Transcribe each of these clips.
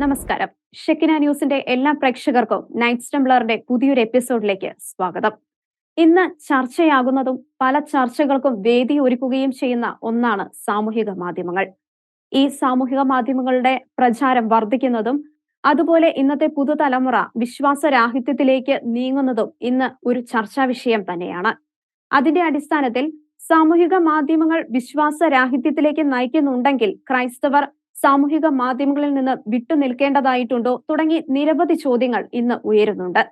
നമസ്കാരം. ഷെക്കിന ന്യൂസിന്റെ എല്ലാ പ്രേക്ഷകർക്കും നൈറ്റ് സ്റ്റംബ്ലറിന്റെ പുതിയൊരു എപ്പിസോഡിലേക്ക് സ്വാഗതം. ഇന്ന് ചർച്ചയാകുന്നതും പല ചർച്ചകൾക്കും വേദി ഒരുക്കുകയും ചെയ്യുന്ന ഒന്നാണ് സാമൂഹിക മാധ്യമങ്ങൾ. ഈ സാമൂഹിക മാധ്യമങ്ങളുടെ പ്രചാരം വർദ്ധിക്കുന്നതും അതുപോലെ ഇന്നത്തെ പുതുതലമുറ വിശ്വാസരാഹിത്യത്തിലേക്ക് നീങ്ങുന്നതും ഇന്ന് ഒരു ചർച്ചാ വിഷയം തന്നെയാണ്. അതിന്റെ അടിസ്ഥാനത്തിൽ സാമൂഹിക മാധ്യമങ്ങൾ വിശ്വാസരാഹിത്യത്തിലേക്ക് നയിക്കുന്നുണ്ടെങ്കിൽ ക്രൈസ്തവർ സാമൂഹിക മാധ്യമങ്ങളിൽ നിന്ന് വിട്ടുനിൽക്കേണ്ടതായിട്ടുണ്ടോ തുടങ്ങി നിരവധി ചോദ്യങ്ങൾ ഇന്ന് ഉയരുന്നുണ്ട്.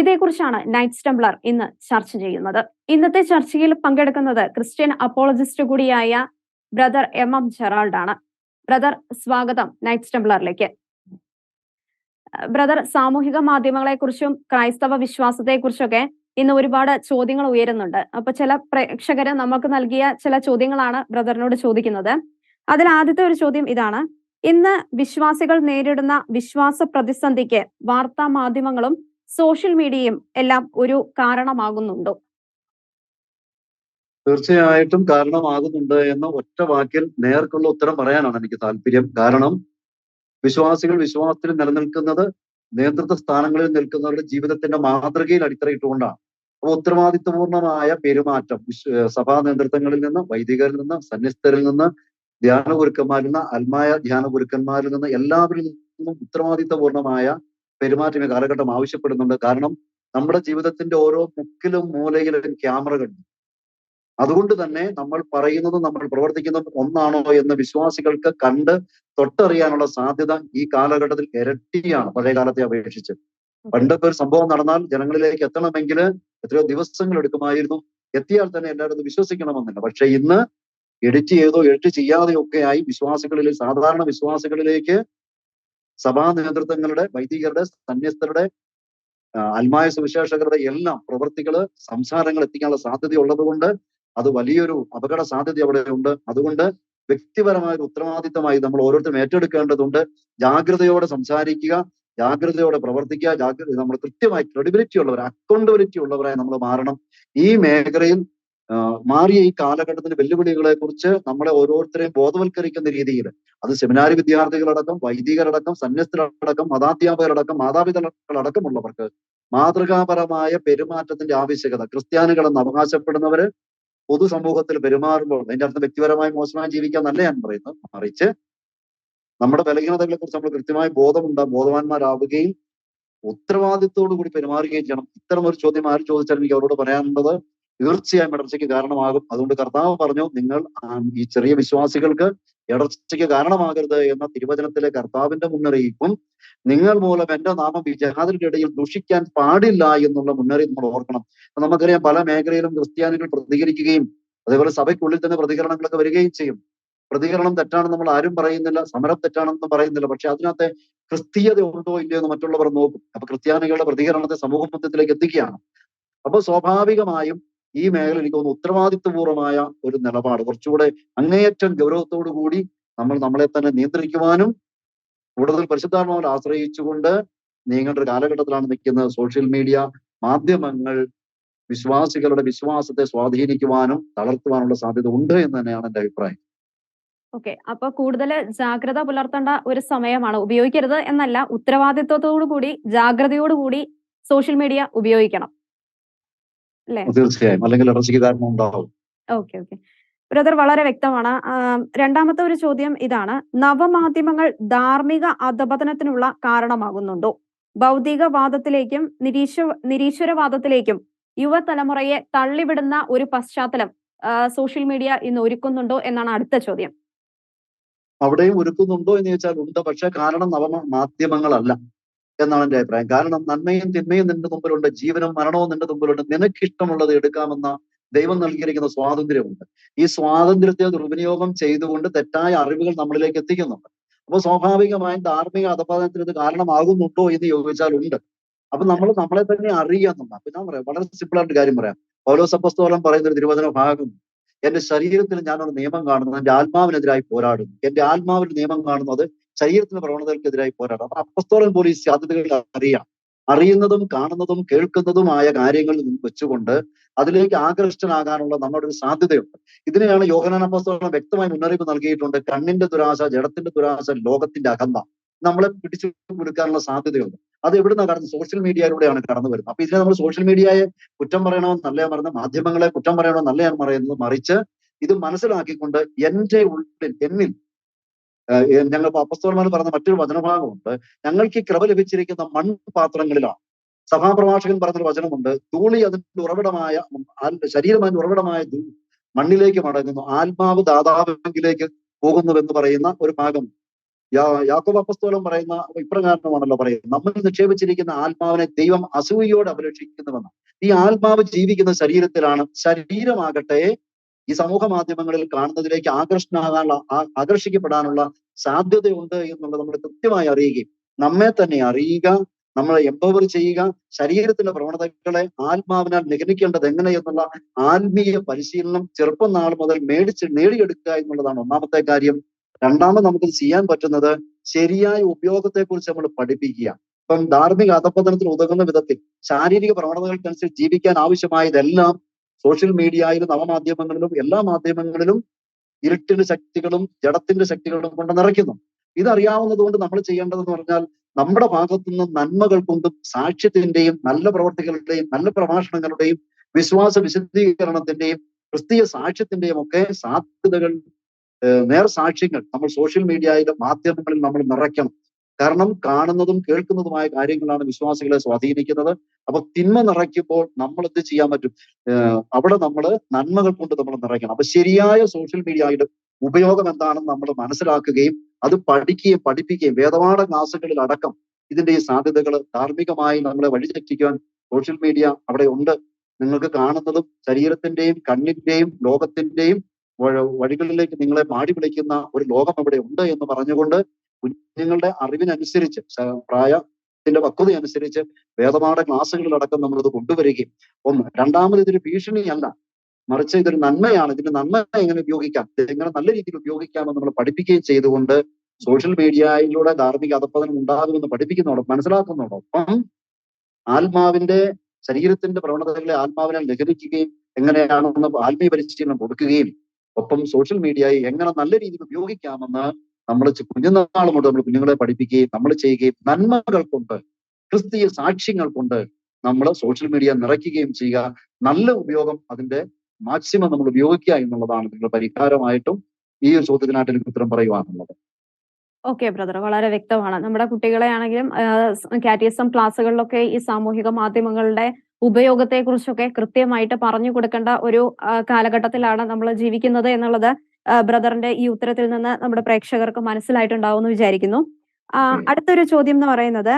ഇതേക്കുറിച്ചാണ് നൈറ്റ് സ്റ്റംബ്ലർ ഇന്ന് ചർച്ച ചെയ്യുന്നത്. ഇന്നത്തെ ചർച്ചയിൽ പങ്കെടുക്കുന്നത് ക്രിസ്ത്യൻ അപ്പോളജിസ്റ്റ് കൂടിയായ ബ്രദർ എം എം ജെറാൾഡ് ആണ് ബ്രദർ സ്വാഗതം നൈറ്റ് സ്റ്റംബ്ലറിലേക്ക്. ബ്രദർ സാമൂഹിക മാധ്യമങ്ങളെ കുറിച്ചും ക്രൈസ്തവ വിശ്വാസത്തെ കുറിച്ചൊക്കെ ഇന്ന് ഒരുപാട് ചോദ്യങ്ങൾ ഉയരുന്നുണ്ട്. അപ്പൊ ചില പ്രേക്ഷകര് നമുക്ക് നൽകിയ ചില ചോദ്യങ്ങളാണ് ബ്രദറിനോട് ചോദിക്കുന്നത്. അതിൽ ആദ്യത്തെ ഒരു ചോദ്യം ഇതാണ്. ഇന്ന് വിശ്വാസികൾ നേരിടുന്ന വിശ്വാസ പ്രതിസന്ധിക്ക് വാർത്താ മാധ്യമങ്ങളും സോഷ്യൽ മീഡിയയും എല്ലാം ഒരു കാരണമാകുന്നുണ്ടോ? തീർച്ചയായിട്ടും കാരണമാകുന്നുണ്ട് എന്ന ഒറ്റ വാക്കിൽ നേർക്കുള്ള ഉത്തരം പറയാനാണ് എനിക്ക് താല്പര്യം. കാരണം വിശ്വാസികൾ വിശ്വാസത്തിൽ നിലനിൽക്കുന്നത് നേതൃത്വ സ്ഥാനങ്ങളിൽ നിൽക്കുന്നവരുടെ ജീവിതത്തിന്റെ മാതൃകയിൽ അടിത്തറയിട്ടുകൊണ്ടാണ്. അപ്പൊ ഉത്തരവാദിത്വപൂർണമായ പെരുമാറ്റം സഭാ നേതൃത്വങ്ങളിൽ നിന്ന് വൈദികരിൽ നിന്ന് സന്യസ്തരിൽ നിന്ന് ധ്യാന ഗുരുക്കന്മാരിൽ നിന്ന് അൽമായ ധ്യാന ഗുരുക്കന്മാരിൽ നിന്ന് എല്ലാവരിൽ നിന്നും ഉത്തരവാദിത്വപൂർണമായ പെരുമാറ്റം കാലഘട്ടം ആവശ്യപ്പെടുന്നുണ്ട്. കാരണം നമ്മുടെ ജീവിതത്തിന്റെ ഓരോ മുക്കിലും മൂലയിലും ക്യാമറകളുണ്ട്. അതുകൊണ്ട് തന്നെ നമ്മൾ പറയുന്നതും നമ്മൾ പ്രവർത്തിക്കുന്നതും ഒന്നാണോ എന്ന് വിശ്വാസികൾക്ക് കണ്ട് തൊട്ടറിയാനുള്ള സാധ്യത ഈ കാലഘട്ടത്തിൽ ഇരട്ടിയാണ്. പഴയ കാലത്തെ അപേക്ഷിച്ച് പണ്ടൊക്കെ ഒരു സംഭവം നടന്നാൽ ജനങ്ങളിലേക്ക് എത്തണമെങ്കിൽ എത്രയോ ദിവസങ്ങൾ എടുക്കുമായിരുന്നു. എത്തിയാൽ തന്നെ എല്ലാവരും വിശ്വസിക്കണമെന്നില്ല. പക്ഷെ ഇന്ന് എഡിറ്റ് ചെയ്തോ എഡിറ്റ് ചെയ്യാതെയോ ഒക്കെ ആയി വിശ്വാസികളിൽ സാധാരണ വിശ്വാസികളിലേക്ക് സഭാ നേതൃത്വങ്ങളുടെ വൈദികരുടെ സന്യസ്തരുടെ അൽമായ സുവിശേഷകരുടെ എല്ലാം പ്രവൃത്തികൾ സംസാരങ്ങൾ എത്തിക്കാനുള്ള സാധ്യത ഉള്ളതുകൊണ്ട് അത് വലിയൊരു അപകട സാധ്യത അവിടെ ഉണ്ട്. അതുകൊണ്ട് വ്യക്തിപരമായ ഒരു ഉത്തരവാദിത്തമായി നമ്മൾ ഓരോരുത്തരും ഏറ്റെടുക്കേണ്ടതുണ്ട്. ജാഗ്രതയോടെ സംസാരിക്കുക ജാഗ്രതയോടെ പ്രവർത്തിക്കുക ജാഗ്രത നമ്മൾ കൃത്യമായി ക്രെഡിബിലിറ്റി ഉള്ളവർ അക്കൗണ്ടബിലിറ്റി ഉള്ളവരായി നമ്മൾ മാറണം. ഈ മേഖലയിൽ മാറിയ ഈ കാലഘട്ടത്തിന്റെ വെല്ലുവിളികളെ കുറിച്ച് നമ്മളെ ഓരോരുത്തരെയും ബോധവൽക്കരിക്കുന്ന രീതിയിൽ. അത് സെമിനാരി വിദ്യാർത്ഥികളടക്കം വൈദികരടക്കം സന്യസ്തരടക്കം മതാധ്യാപകരടക്കം മാതാപിതാക്കളടക്കമുള്ളവർക്ക് മാതൃകാപരമായ പെരുമാറ്റത്തിന്റെ ആവശ്യകത ക്രിസ്ത്യാനികളെന്ന് അവകാശപ്പെടുന്നവര് പൊതുസമൂഹത്തിൽ പെരുമാറുമ്പോൾ അതിന്റെ അർത്ഥം വ്യക്തിപരമായി മോശമായി ജീവിക്കാന്നല്ല ഞാൻ പറയുന്നത്. മറിച്ച് നമ്മുടെ ബലഹീനതകളെ കുറിച്ച് നമ്മൾ കൃത്യമായി ബോധമുണ്ടാ ബോധവാന്മാരാവുകയും ഉത്തരവാദിത്തോടു കൂടി പെരുമാറുകയും ചെയ്യണം. ഇത്തരം ഒരു ചോദ്യം ആര് ചോദിച്ചാലും എനിക്ക് അവരോട് പറയാനുള്ളത് തീർച്ചയായും ഇടർച്ചയ്ക്ക് കാരണമാകും. അതുകൊണ്ട് കർത്താവ് പറഞ്ഞു നിങ്ങൾ ഈ ചെറിയ വിശ്വാസികൾക്ക് ഇടർച്ചയ്ക്ക് കാരണമാകരുത് എന്ന തിരുവചനത്തിലെ കർത്താവിന്റെ മുന്നറിയിപ്പും നിങ്ങൾ മൂലം എന്റെ നാമം വിജാതിരുടെ ഇടയിൽ ദുഷിക്കാൻ പാടില്ല എന്നുള്ള മുന്നറിയിപ്പ് നമ്മൾ ഓർക്കണം. നമുക്കറിയാം പല മേഖലയിലും ക്രിസ്ത്യാനികൾ പ്രതികരിക്കുകയും അതേപോലെ സഭയ്ക്കുള്ളിൽ തന്നെ പ്രതികരണങ്ങളൊക്കെ വരികയും ചെയ്യും. പ്രതികരണം തെറ്റാണെന്ന് നമ്മൾ ആരും പറയുന്നില്ല സമരം തെറ്റാണെന്ന് പറയുന്നില്ല. പക്ഷെ അതിനകത്തെ ക്രിസ്തീയത ഉണ്ടോ ഇല്ലയോ എന്ന് മറ്റുള്ളവർ നോക്കും. അപ്പൊ ക്രിസ്ത്യാനികളുടെ പ്രതികരണത്തെ സമൂഹ മധ്യത്തിലേക്ക് എത്തിക്കുകയാണ്. അപ്പൊ സ്വാഭാവികമായും ഈ മേഖല എനിക്ക് തോന്നുന്നു ഉത്തരവാദിത്വപൂർവമായ ഒരു നിലപാട്. കുറച്ചുകൂടെ അങ്ങേയറ്റം ഗൗരവത്തോടു കൂടി നമ്മൾ നമ്മളെ തന്നെ നിയന്ത്രിക്കുവാനും കൂടുതൽ പരിശുദ്ധാത്മാവിൽ ആശ്രയിച്ചുകൊണ്ട് നീങ്ങേണ്ട ഒരു കാലഘട്ടത്തിലാണ് നിൽക്കുന്നത് സോഷ്യൽ മീഡിയ മാധ്യമങ്ങൾ വിശ്വാസികളുടെ വിശ്വാസത്തെ സ്വാധീനിക്കുവാനും തളർത്തുവാനുള്ള സാധ്യത ഉണ്ട് എന്ന് തന്നെയാണ് എന്റെ അഭിപ്രായം. ഓക്കെ. അപ്പൊ കൂടുതൽ ജാഗ്രത പുലർത്തേണ്ട ഒരു സമയമാണ്. ഉപയോഗിക്കരുത് എന്നല്ല ഉത്തരവാദിത്വത്തോടു കൂടി ജാഗ്രതയോടുകൂടി സോഷ്യൽ മീഡിയ ഉപയോഗിക്കണം. തീർച്ചയായും. അല്ലെങ്കിൽ ഇറച്ചിക്ക് ധാരണ ഉണ്ടാവും. Okay okay. ബ്രദർ വളരെ വ്യക്തമാണ്. രണ്ടാമത്തെ ഒരു ചോദ്യം ഇതാണ്. നവമാധ്യമങ്ങൾ ധാർമ്മിക അധപതനത്തിനുള്ള കാരണമാകുന്നുണ്ടോ? ഭൗതികവാദത്തിലേക്കും നിരീശ്വ നിരീശ്വരവാദത്തിലേക്കും യുവതലമുറയെ തള്ളിവിടുന്ന ഒരു പശ്ചാത്തലം സോഷ്യൽ മീഡിയ ഇന്ന് ഒരുക്കുന്നുണ്ടോ എന്നാണ് അടുത്ത ചോദ്യം. അവിടെയും ഒരുക്കുന്നുണ്ടോ എന്ന് ചോദിച്ചാൽ ഉണ്ട്. പക്ഷെ കാരണം നവ മാധ്യമങ്ങളല്ല. എന്നാണ് എന്റെ അഭിപ്രായം. കാരണം നന്മയും തിന്മയും നിന്റെ മുമ്പിലുണ്ട് ജീവനും മരണവും നിന്റെ മുമ്പിലുണ്ട്. നിനക്ക് ഇഷ്ടമുള്ളത് എടുക്കാമെന്ന ദൈവം നൽകിയിരിക്കുന്ന സ്വാതന്ത്ര്യമുണ്ട്. ഈ സ്വാതന്ത്ര്യത്തെ ദുർവിനിയോഗം ചെയ്തുകൊണ്ട് തെറ്റായ അറിവുകൾ നമ്മളിലേക്ക് എത്തിക്കുന്നുണ്ട്. അപ്പൊ സ്വാഭാവികമായും ധാർമ്മിക അധപാതനത്തിന് ഇത് കാരണമാകുന്നുണ്ടോ എന്ന് ചോദിച്ചാൽ ഉണ്ട്. അപ്പൊ നമ്മൾ നമ്മളെ തന്നെ അറിയാന്നുണ്ട് അപ്പൊ ഞാൻ പറയാം വളരെ സിമ്പിൾ ആയിട്ട് കാര്യം പറയാം. ഓരോ സപ്പസ്തോലം പറയുന്ന ഒരു തിരുവചന ഭാഗം എന്റെ ശരീരത്തിൽ ഞാനൊരു നിയമം കാണുന്നു എന്റെ ആത്മാവിനെതിരായി പോരാടുന്നു. എന്റെ ആത്മാവിന്റെ നിയമം കാണുന്നത് ശരീരത്തിന്റെ പ്രവണതകൾക്കെതിരായി പോരാടും. അപ്പൊ അപ്പസ്തോലൻ പോലീസ് സാധ്യതകൾ അറിയാം. അറിയുന്നതും കാണുന്നതും കേൾക്കുന്നതുമായ കാര്യങ്ങൾ വെച്ചുകൊണ്ട് അതിലേക്ക് ആകൃഷ്ടനാകാനുള്ള നമ്മുടെ ഒരു സാധ്യതയുണ്ട്. ഇതിനെയാണ് യോഹനാൻ അപ്പസ്തോലൻ വ്യക്തമായി മുന്നറിയിപ്പ് നൽകിയിട്ടുണ്ട്. കണ്ണിന്റെ ദുരാശ ജടത്തിന്റെ ദുരാശ ലോകത്തിന്റെ അകന്ത നമ്മളെ പിടിച്ചു കൊടുക്കാനുള്ള സാധ്യതയുണ്ട്. അത് എവിടുന്നാണ് കടന്ന്? സോഷ്യൽ മീഡിയയിലൂടെയാണ് കടന്നു വരുന്നത്. അപ്പൊ ഇതിനെ നമ്മൾ സോഷ്യൽ മീഡിയയെ കുറ്റം പറയണമെന്നല്ല പറയുന്നത് മാധ്യമങ്ങളെ കുറ്റം പറയണമെന്നല്ല ഞാൻ പറയുന്നത് മറിച്ച് ഇത് മനസ്സിലാക്കിക്കൊണ്ട് എന്റെ ഉള്ളിൽ എന്നിൽ ഞങ്ങൾ അപ്പസ്തോലന്മാർ പറഞ്ഞ മറ്റൊരു വചനഭാഗമുണ്ട്. ഞങ്ങൾക്ക് ഈ കൃപ ലഭിച്ചിരിക്കുന്ന മൺപാത്രങ്ങളിലാണ്. സഭാപ്രഭാഷകൻ പറഞ്ഞൊരു വചനമുണ്ട്. ധൂളി അതിന്റെ ഉറവിടമായ ശരീരം അതിന്റെ ഉറവിടമായ മണ്ണിലേക്ക് മടങ്ങുന്നു. ആത്മാവ് ദാതാവിലേക്ക് പോകുന്നുവെന്ന് പറയുന്ന ഒരു ഭാഗം. യാ യാക്കോബ് അപ്പസ്തോലം പറയുന്ന ഇപ്രകാരമാണല്ലോ പറയുന്നത്. നമ്മൾ നിക്ഷേപിച്ചിരിക്കുന്ന ആത്മാവിനെ ദൈവം അസൂയോട് അപലക്ഷിക്കുന്നുവെന്ന് ഈ ആത്മാവ് ജീവിക്കുന്ന ശരീരത്തിലാണ്. ശരീരമാകട്ടെ ഈ സമൂഹ മാധ്യമങ്ങളിൽ കാണുന്നതിലേക്ക് ആകർഷണമാകാനുള്ള ആകർഷിക്കപ്പെടാനുള്ള സാധ്യതയുണ്ട് എന്നുള്ളത് നമ്മൾ കൃത്യമായി അറിയുകയും നമ്മെ തന്നെ അറിയുക നമ്മളെ എംപവർ ചെയ്യുക ശരീരത്തിന്റെ പ്രവണതകളെ ആത്മാവിനാൽ നിഗമിക്കേണ്ടത് എങ്ങനെ എന്നുള്ള ആത്മീയ പരിശീലനം ചെറുപ്പം നാൾ മുതൽ മേടിച്ച് നേടിയെടുക്കുക എന്നുള്ളതാണ് ഒന്നാമത്തെ കാര്യം. രണ്ടാമത് നമുക്ക് ചെയ്യാൻ പറ്റുന്നത് ശരിയായ ഉപയോഗത്തെക്കുറിച്ച് നമ്മൾ പഠിപ്പിക്കുക. ഇപ്പം ധാർമ്മിക അധപ്പതനത്തിന് ഉതകുന്ന വിധത്തിൽ ശാരീരിക പ്രവണതകൾക്കനുസരിച്ച് ജീവിക്കാൻ ആവശ്യമായതെല്ലാം സോഷ്യൽ മീഡിയയിലും നവമാധ്യമങ്ങളിലും എല്ലാ മാധ്യമങ്ങളിലും ഇരുട്ടിന്റെ ശക്തികളും ജഡത്തിന്റെ ശക്തികളും കൊണ്ട് നിറയ്ക്കുന്നു. ഇതറിയാവുന്നത് കൊണ്ട് നമ്മൾ ചെയ്യേണ്ടതെന്ന് പറഞ്ഞാൽ നമ്മുടെ ഭാഗത്തു നിന്ന് നന്മകൾ കൊണ്ടും സാക്ഷ്യത്തിന്റെയും നല്ല പ്രവർത്തികളുടെയും നല്ല പ്രഭാഷണങ്ങളുടെയും വിശ്വാസ വിശദീകരണത്തിന്റെയും ക്രിസ്തീയ സാക്ഷ്യത്തിന്റെയും ഒക്കെ സാധ്യതകൾ നേർ സാക്ഷ്യങ്ങൾ നമ്മൾ സോഷ്യൽ മീഡിയയിലും മാധ്യമങ്ങളിൽ നമ്മൾ നിറയ്ക്കണം. കാരണം കാണുന്നതും കേൾക്കുന്നതുമായ കാര്യങ്ങളാണ് വിശ്വാസികളെ സ്വാധീനിക്കുന്നത്. അപ്പൊ തിന്മ നിറയ്ക്കുമ്പോൾ നമ്മൾ എന്ത് ചെയ്യാൻ പറ്റും? അവിടെ നമ്മൾ നന്മകൾ കൊണ്ട് നമ്മൾ നിറയ്ക്കണം. അപ്പൊ ശരിയായ സോഷ്യൽ മീഡിയയുടെ ഉപയോഗം എന്താണെന്ന് നമ്മൾ മനസ്സിലാക്കുകയും അത് പഠിക്കുകയും പഠിപ്പിക്കുകയും വേദപാഠ ക്ലാസ്സുകളിൽ അടക്കം ഇതിന്റെ ഈ സാധ്യതകൾ ധാർമ്മികമായി നമ്മളെ വഴിതെറ്റിക്കുവാൻ സോഷ്യൽ മീഡിയ അവിടെ ഉണ്ട്. നിങ്ങൾക്ക് കാണുന്നതും ശരീരത്തിന്റെയും കണ്ണിന്റെയും ലോകത്തിന്റെയും വഴികളിലേക്ക് നിങ്ങളെ മാടി വിളിക്കുന്ന ഒരു ലോകം അവിടെ ഉണ്ട് എന്ന് പറഞ്ഞുകൊണ്ട് കുഞ്ഞുങ്ങളുടെ അറിവിനനുസരിച്ച് പ്രായത്തിന്റെ പക്വത അനുസരിച്ച് വേദപാഠ ക്ലാസ്സുകളിലടക്കം നമ്മളത് കൊണ്ടുവരികയും. ഒന്ന്. രണ്ടാമത് ഇതൊരു ഭീഷണിയല്ല. മറിച്ച് ഇതൊരു നന്മയാണ്. ഇതിന്റെ നന്മ എങ്ങനെ ഉപയോഗിക്കാം? എങ്ങനെ നല്ല രീതിയിൽ ഉപയോഗിക്കാമെന്ന് നമ്മൾ പഠിപ്പിക്കുകയും ചെയ്തുകൊണ്ട് സോഷ്യൽ മീഡിയയിലൂടെ ധാർമ്മിക അധപ്പതനം ഉണ്ടാകുമെന്ന് പഠിപ്പിക്കുന്നതോടൊപ്പം മനസ്സിലാക്കുന്നതോടൊപ്പം ആത്മാവിന്റെ ശരീരത്തിന്റെ പ്രവണതകളെ ആത്മാവിനെ ലഹരിക്കുകയും എങ്ങനെയാണെന്ന് ആത്മീയ പരിശീലനം കൊടുക്കുകയും ഒപ്പം സോഷ്യൽ മീഡിയയെ എങ്ങനെ നല്ല രീതിയിൽ ഉപയോഗിക്കാമെന്ന് നമ്മൾ കുഞ്ഞുനാൾ കൊണ്ട് നമ്മൾ കുഞ്ഞുങ്ങളെ പഠിപ്പിക്കുകയും നമ്മൾ ചെയ്യുകയും നന്മകൾ കൊണ്ട് ക്രിസ്തീയ സാക്ഷ്യങ്ങൾ കൊണ്ട് നമ്മൾ സോഷ്യൽ മീഡിയ നിറയ്ക്കുകയും ചെയ്യുക. നല്ല ഉപയോഗം അതിന്റെ മാക്സിമം നമ്മൾ ഉപയോഗിക്കുക എന്നുള്ളതാണ് നിങ്ങൾ പരിഹാരമായിട്ടും ഈ ഒരു ചോദ്യത്തിനായിട്ട് എനിക്ക് ഉത്തരം പറയുവാനുള്ളത്. ഓക്കെ ബ്രദർ വളരെ വ്യക്തമാണ്. നമ്മുടെ കുട്ടികളെ ആണെങ്കിലും കാറ്റിസം ക്ലാസ്സുകളിലൊക്കെ ഈ സാമൂഹിക മാധ്യമങ്ങളുടെ ഉപയോഗത്തെ കുറിച്ചൊക്കെ കൃത്യമായിട്ട് പറഞ്ഞു കൊടുക്കേണ്ട ഒരു കാലഘട്ടത്തിലാണ് നമ്മൾ ജീവിക്കുന്നത് എന്നുള്ളത് ബ്രദറിന്റെ ഈ ഉത്തരത്തിൽ നിന്ന് നമ്മുടെ പ്രേക്ഷകർക്ക് മനസ്സിലായിട്ടുണ്ടാവുമെന്ന് വിചാരിക്കുന്നു. അടുത്തൊരു ചോദ്യം എന്ന് പറയുന്നത്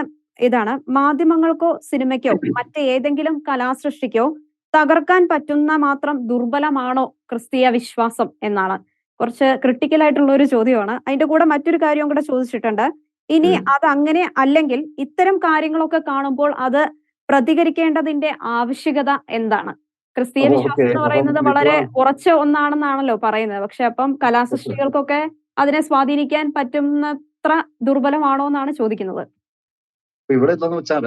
ഇതാണ്. മാധ്യമങ്ങൾക്കോ സിനിമയ്ക്കോ മറ്റേതെങ്കിലും കലാസൃഷ്ടിക്കോ തകർക്കാൻ പറ്റുന്ന മാത്രം ദുർബലമാണോ ക്രിസ്തീയ വിശ്വാസം എന്നാണ്. കുറച്ച് ക്രിട്ടിക്കൽ ആയിട്ടുള്ള ഒരു ചോദ്യമാണ്. അതിന്റെ കൂടെ മറ്റൊരു കാര്യവും കൂടെ ചോദിച്ചിട്ടുണ്ട്. ഇനി അത് അങ്ങനെ അല്ലെങ്കിൽ ഇത്തരം കാര്യങ്ങളൊക്കെ കാണുമ്പോൾ അത് പ്രതികരിക്കേണ്ടതിന്റെ ആവശ്യകത എന്താണ്? ക്രിസ്തീയ വിശ്വാസം എന്ന് പറയുന്നത് വളരെ ഉറച്ച ഒന്നാണെന്നാണല്ലോ പറയുന്നത്. പക്ഷെ അപ്പം കലാസൃഷ്ടികൾക്കൊക്കെ അതിനെ സ്വാധീനിക്കാൻ പറ്റുന്നത്ര ദുർബലമാണോ എന്നാണ് ചോദിക്കുന്നത്. ഇവിടെ എന്താന്ന് വെച്ചാൽ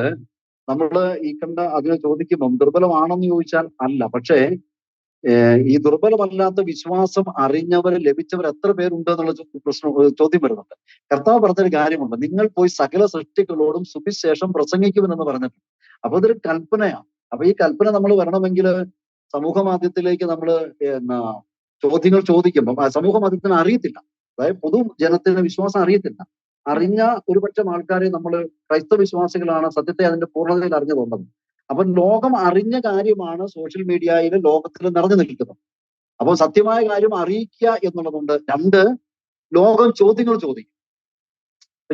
നമ്മൾ ഈ കണ്ട അതിനെ ചോദിക്കുമ്പം ദുർബലമാണെന്ന് ചോദിച്ചാൽ അല്ല. പക്ഷേ ഈ ദുർബലമല്ലാത്ത വിശ്വാസം അറിഞ്ഞവർ ലഭിച്ചവർ എത്ര പേരുണ്ട് എന്നുള്ള പ്രശ്നം ചോദ്യം വരുന്നുണ്ട്. കർത്താവ് പറഞ്ഞൊരു കാര്യമുണ്ട്. നിങ്ങൾ പോയി സകല സൃഷ്ടികളോടും സുവിശേഷം പ്രസംഗിക്കുമെന്ന് പറഞ്ഞിട്ടുണ്ട്. അപ്പൊ ഇതൊരു കൽപ്പനയാണ് അപ്പൊ ഈ കൽപ്പന നമ്മൾ വരണമെങ്കിൽ സമൂഹ മാധ്യമത്തിലേക്ക് നമ്മൾ എന്നാ ചോദ്യങ്ങൾ ചോദിക്കുമ്പോൾ ആ സമൂഹ മാധ്യമത്തിന് അറിയത്തില്ല. അതായത് പൊതു ജനത്തിന് വിശ്വാസം അറിയത്തില്ല. അറിഞ്ഞ ഒരുപക്ഷം ആൾക്കാരെ നമ്മൾ ക്രൈസ്തവ വിശ്വാസികളാണ് സത്യത്തെ അതിന്റെ പൂർണതയിൽ അറിഞ്ഞു തോന്നുന്നത് അപ്പൊ ലോകം അറിഞ്ഞ കാര്യമാണ് സോഷ്യൽ മീഡിയയിൽ ലോകത്തിൽ നിറഞ്ഞു നിൽക്കുന്നത്. അപ്പോൾ സത്യമായ കാര്യം അറിയിക്കുക എന്നുള്ളതുണ്ട് രണ്ട് ലോകം ചോദ്യങ്ങൾ ചോദിക്കും.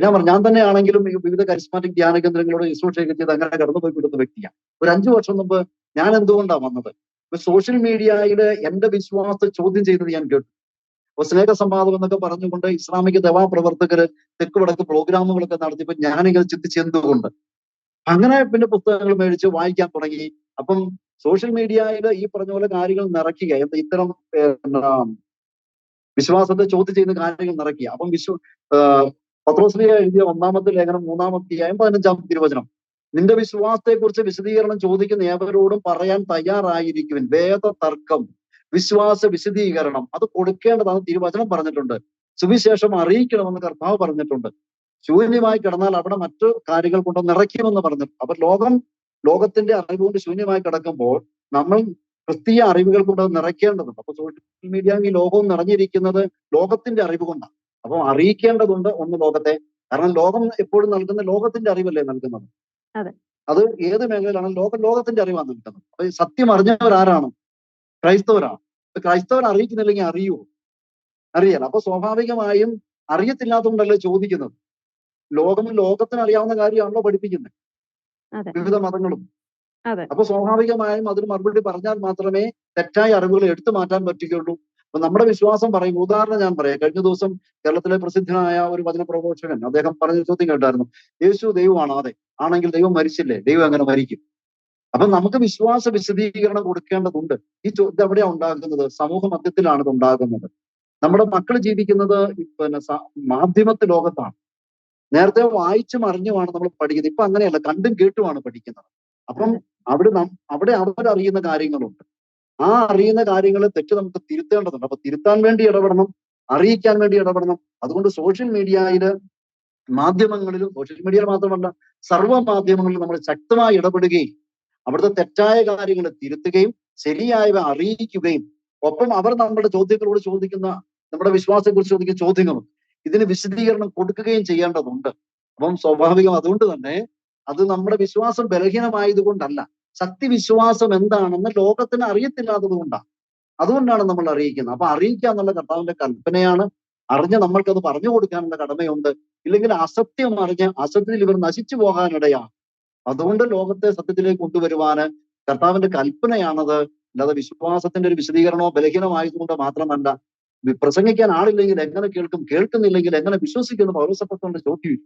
ഞാൻ പറഞ്ഞു ഞാൻ തന്നെയാണെങ്കിലും വിവിധ കരിസ്മാറ്റിക് ധ്യാന കേന്ദ്രങ്ങളോട് ശുശ്രൂഷയൊക്കെ ചെയ്ത് അങ്ങനെ കടന്നുപോയി കൊടുത്ത വ്യക്തിയാണ്. ഒരു അഞ്ചു വർഷം മുമ്പ് ഞാൻ എന്തുകൊണ്ടാണ് വന്നത്? സോഷ്യൽ മീഡിയയിൽ എന്റെ വിശ്വാസത്തെ ചോദ്യം ചെയ്തത് ഞാൻ കേട്ടു. അപ്പൊ സ്നേഹ സംവാദം എന്നൊക്കെ പറഞ്ഞുകൊണ്ട് ഇസ്ലാമിക ദവാ പ്രവർത്തകര് തെക്ക് വടക്ക് പ്രോഗ്രാമുകളൊക്കെ നടത്തിയപ്പോൾ ഞാനിങ്ങനെ ചിന്തിച്ച് എന്തുകൊണ്ട്? അങ്ങനെ പിന്നെ പുസ്തകങ്ങൾ മേടിച്ച് വായിക്കാൻ തുടങ്ങി. അപ്പം സോഷ്യൽ മീഡിയയിൽ ഈ പറഞ്ഞ പോലെ കാര്യങ്ങൾ നിറയ്ക്കുക എന്താ ഇത്തരം വിശ്വാസത്തെ ചോദ്യം ചെയ്യുന്ന കാര്യങ്ങൾ നിറയ്ക്കുക. അപ്പം വിശ്വ പത്രോസ്ലിയ എഴുതിയ ഒന്നാമത്തെ ലേഖനം മൂന്നാമത്തെ അധ്യായം പതിനഞ്ചാം തിരുവചനം. നിന്റെ വിശ്വാസത്തെക്കുറിച്ച് വിശദീകരണം ചോദിക്കുന്ന ഏവരോടും പറയാൻ തയ്യാറായിരിക്കുവിൻ. വേദ തർക്കം വിശ്വാസ വിശദീകരണം അത് കൊടുക്കേണ്ടതാണ് തിരുവചനം പറഞ്ഞിട്ടുണ്ട്. സുവിശേഷം അറിയിക്കണമെന്ന് കർത്താവ് പറഞ്ഞിട്ടുണ്ട്. ശൂന്യമായി കിടന്നാൽ അവിടെ മറ്റു കാര്യങ്ങൾ കൊണ്ട് നിറയ്ക്കുമെന്ന് പറഞ്ഞു അപ്പൊ ലോകം ലോകത്തിന്റെ അറിവ് കൊണ്ട് ശൂന്യമായി കിടക്കുമ്പോൾ നമ്മൾ ക്രിസ്തീയ അറിവുകൾ കൊണ്ട് നിറയ്ക്കേണ്ടതുണ്ട്. അപ്പൊ സോഷ്യൽ മീഡിയ ഈ ലോകവും നിറഞ്ഞിരിക്കുന്നത് ലോകത്തിന്റെ അറിവ് കൊണ്ടാണ്. അപ്പൊ അറിയിക്കേണ്ടതുണ്ട് ഒന്ന് ലോകത്തെ. കാരണം ലോകം എപ്പോഴും നൽകുന്ന ലോകത്തിന്റെ അറിവല്ലേ നൽകുന്നത്? അതെ. ഏത് മേഖലയിലാണ്? ലോകം ലോകത്തിന്റെ അറിവാണ് നൽകുന്നത്. അപ്പൊ സത്യം അറിഞ്ഞവർ ആരാണ് ക്രൈസ്തവരാണ്. അപ്പൊ ക്രൈസ്തവർ അറിയിക്കുന്നില്ലെങ്കിൽ അറിയൂ അറിയാലോ അപ്പൊ സ്വാഭാവികമായും അറിയത്തില്ലാത്തതുകൊണ്ടല്ലേ ചോദിക്കുന്നത്? ലോകം ലോകത്തിന് അറിയാവുന്ന കാര്യമാണല്ലോ പഠിപ്പിക്കുന്നത്. വിവിധ മതങ്ങളും. അപ്പൊ സ്വാഭാവികമായും അതിന് മറുപടി പറഞ്ഞാൽ മാത്രമേ തെറ്റായ അറിവുകൾ എടുത്തു മാറ്റാൻ പറ്റുകയുള്ളൂ. അപ്പൊ നമ്മുടെ വിശ്വാസം പറയും ഉദാഹരണം ഞാൻ പറയാം. കഴിഞ്ഞ ദിവസം കേരളത്തിലെ പ്രസിദ്ധനായ ഒരു വചന പ്രഘോഷകൻ അദ്ദേഹം പറഞ്ഞ ചോദ്യം കേട്ടായിരുന്നു. യേശു ദൈവമാണ് അതെ ആണെങ്കിൽ ദൈവം മരിച്ചില്ലേ? ദൈവം അങ്ങനെ മരിക്കും? അപ്പൊ നമുക്ക് വിശ്വാസ വിശദീകരണം കൊടുക്കേണ്ടതുണ്ട്. ഈ ചോദ്യം എവിടെയാണ് ഉണ്ടാകുന്നത്? സമൂഹ മധ്യത്തിലാണ് ഇത് ഉണ്ടാകുന്നത്. നമ്മുടെ മക്കൾ ജീവിക്കുന്നത് പിന്നെ മാധ്യമത്ത് ലോകത്താണ്. നേരത്തെ വായിച്ചും അറിഞ്ഞുമാണ് നമ്മൾ പഠിക്കുന്നത്. ഇപ്പൊ അങ്ങനെയല്ല കണ്ടും കേട്ടുമാണ് പഠിക്കുന്നത്. അപ്പം അവിടെ അവിടെ അവരറിയുന്ന കാര്യങ്ങളുണ്ട്. ആ അറിയുന്ന കാര്യങ്ങളെ തെറ്റ് നമുക്ക് തിരുത്തേണ്ടതുണ്ട്. അപ്പൊ തിരുത്താൻ വേണ്ടി ഇടപെടണം അറിയിക്കാൻ വേണ്ടി ഇടപെടണം. അതുകൊണ്ട് സോഷ്യൽ മീഡിയയിൽ മാധ്യമങ്ങളിലും സോഷ്യൽ മീഡിയ മാത്രമല്ല സർവ മാധ്യമങ്ങളിലും നമ്മൾ ശക്തമായി ഇടപെടുകയും അവിടുത്തെ തെറ്റായ കാര്യങ്ങൾ തിരുത്തുകയും ശരിയായവ അറിയിക്കുകയും ഒപ്പം അവർ നമ്മുടെ ചോദ്യങ്ങളോട് ചോദിക്കുന്ന നമ്മുടെ വിശ്വാസത്തെക്കുറിച്ച് ചോദിക്കുന്ന ചോദ്യങ്ങളും ഇതിന് വിശദീകരണം കൊടുക്കുകയും ചെയ്യേണ്ടതുണ്ട്. അപ്പം സ്വാഭാവികം അതുകൊണ്ട് തന്നെ അത് നമ്മുടെ വിശ്വാസം ബലഹീനമായതുകൊണ്ടല്ല. ശക്തി വിശ്വാസം എന്താണെന്ന് ലോകത്തിന് അറിയത്തില്ലാത്തത് കൊണ്ടാണ് അതുകൊണ്ടാണ് നമ്മൾ അറിയിക്കുന്നത്. അപ്പൊ അറിയിക്കുക എന്നുള്ള കർത്താവിന്റെ കൽപ്പനയാണ്. അറിഞ്ഞ് നമ്മൾക്കത് പറഞ്ഞു കൊടുക്കാനുള്ള കടമയുണ്ട്. ഇല്ലെങ്കിൽ അസത്യം അറിഞ്ഞ് അസത്യത്തിൽ ഇവർ നശിച്ചു പോകാനിടയാണ് അതുകൊണ്ട് ലോകത്തെ സത്യത്തിലേക്ക് കൊണ്ടുവരുവാന് കർത്താവിന്റെ കൽപ്പനയാണത്. അല്ലാതെ വിശ്വാസത്തിന്റെ ഒരു വിശദീകരണമോ ബലഹീനമായതുകൊണ്ട് മാത്രമല്ല. പ്രസംഗിക്കാൻ ആളില്ലെങ്കിൽ എങ്ങനെ കേൾക്കും? കേൾക്കുന്നില്ലെങ്കിൽ എങ്ങനെ വിശ്വസിക്കുന്നു? പൗരസഭത്തോണ്ട് ചോദ്യം.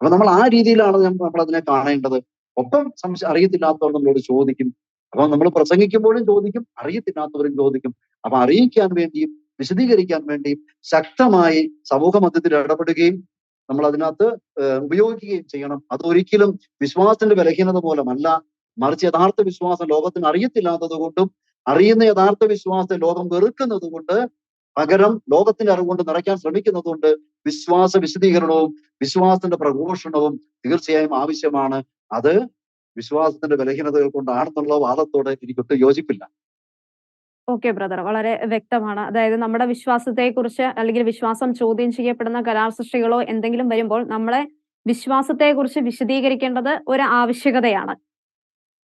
അപ്പൊ നമ്മൾ ആ രീതിയിലാണ് നമ്മൾ അതിനെ കാണേണ്ടത്. ഒപ്പം സംശയം അറിയത്തില്ലാത്തവർ നമ്മളോട് ചോദിക്കും. അപ്പൊ നമ്മൾ പ്രസംഗിക്കുമ്പോഴും ചോദിക്കും അറിയത്തില്ലാത്തവരും ചോദിക്കും. അപ്പൊ അറിയിക്കാൻ വേണ്ടിയും വിശദീകരിക്കാൻ വേണ്ടിയും ശക്തമായി സമൂഹ മധ്യത്തിൽ ഇടപെടുകയും നമ്മൾ അതിനകത്ത് ഉപയോഗിക്കുകയും ചെയ്യണം. അതൊരിക്കലും വിശ്വാസത്തിന്റെ ബലഹീനത മൂലമല്ല. മറിച്ച് യഥാർത്ഥ വിശ്വാസം ലോകത്തിന് അറിയത്തില്ലാത്തത് കൊണ്ടും അറിയുന്ന യഥാർത്ഥ വിശ്വാസത്തെ ലോകം വെറുക്കുന്നത് കൊണ്ട് പകരം ലോകത്തിന്റെ അറിവുകൊണ്ട് നിറയ്ക്കാൻ ശ്രമിക്കുന്നത് കൊണ്ട് വിശ്വാസ വിശദീകരണവും വിശ്വാസത്തിന്റെ പ്രഘോഷണവും തീർച്ചയായും ആവശ്യമാണ്. അത് വിശ്വാസത്തിന്റെ ബലഹീനതകൾ കൊണ്ടാണെന്നുള്ള വാദത്തോടെ എനിക്കൊട്ടും യോജിപ്പില്ല. ഓക്കെ ബ്രദർ വളരെ വ്യക്തമാണ്. അതായത് നമ്മുടെ വിശ്വാസത്തെ കുറിച്ച് അല്ലെങ്കിൽ വിശ്വാസം ചോദ്യം ചെയ്യപ്പെടുന്ന കലാസൃഷ്ടികളോ എന്തെങ്കിലും വരുമ്പോൾ നമ്മളെ വിശ്വാസത്തെ കുറിച്ച് വിശദീകരിക്കേണ്ടത് ഒരു ആവശ്യകതയാണ്.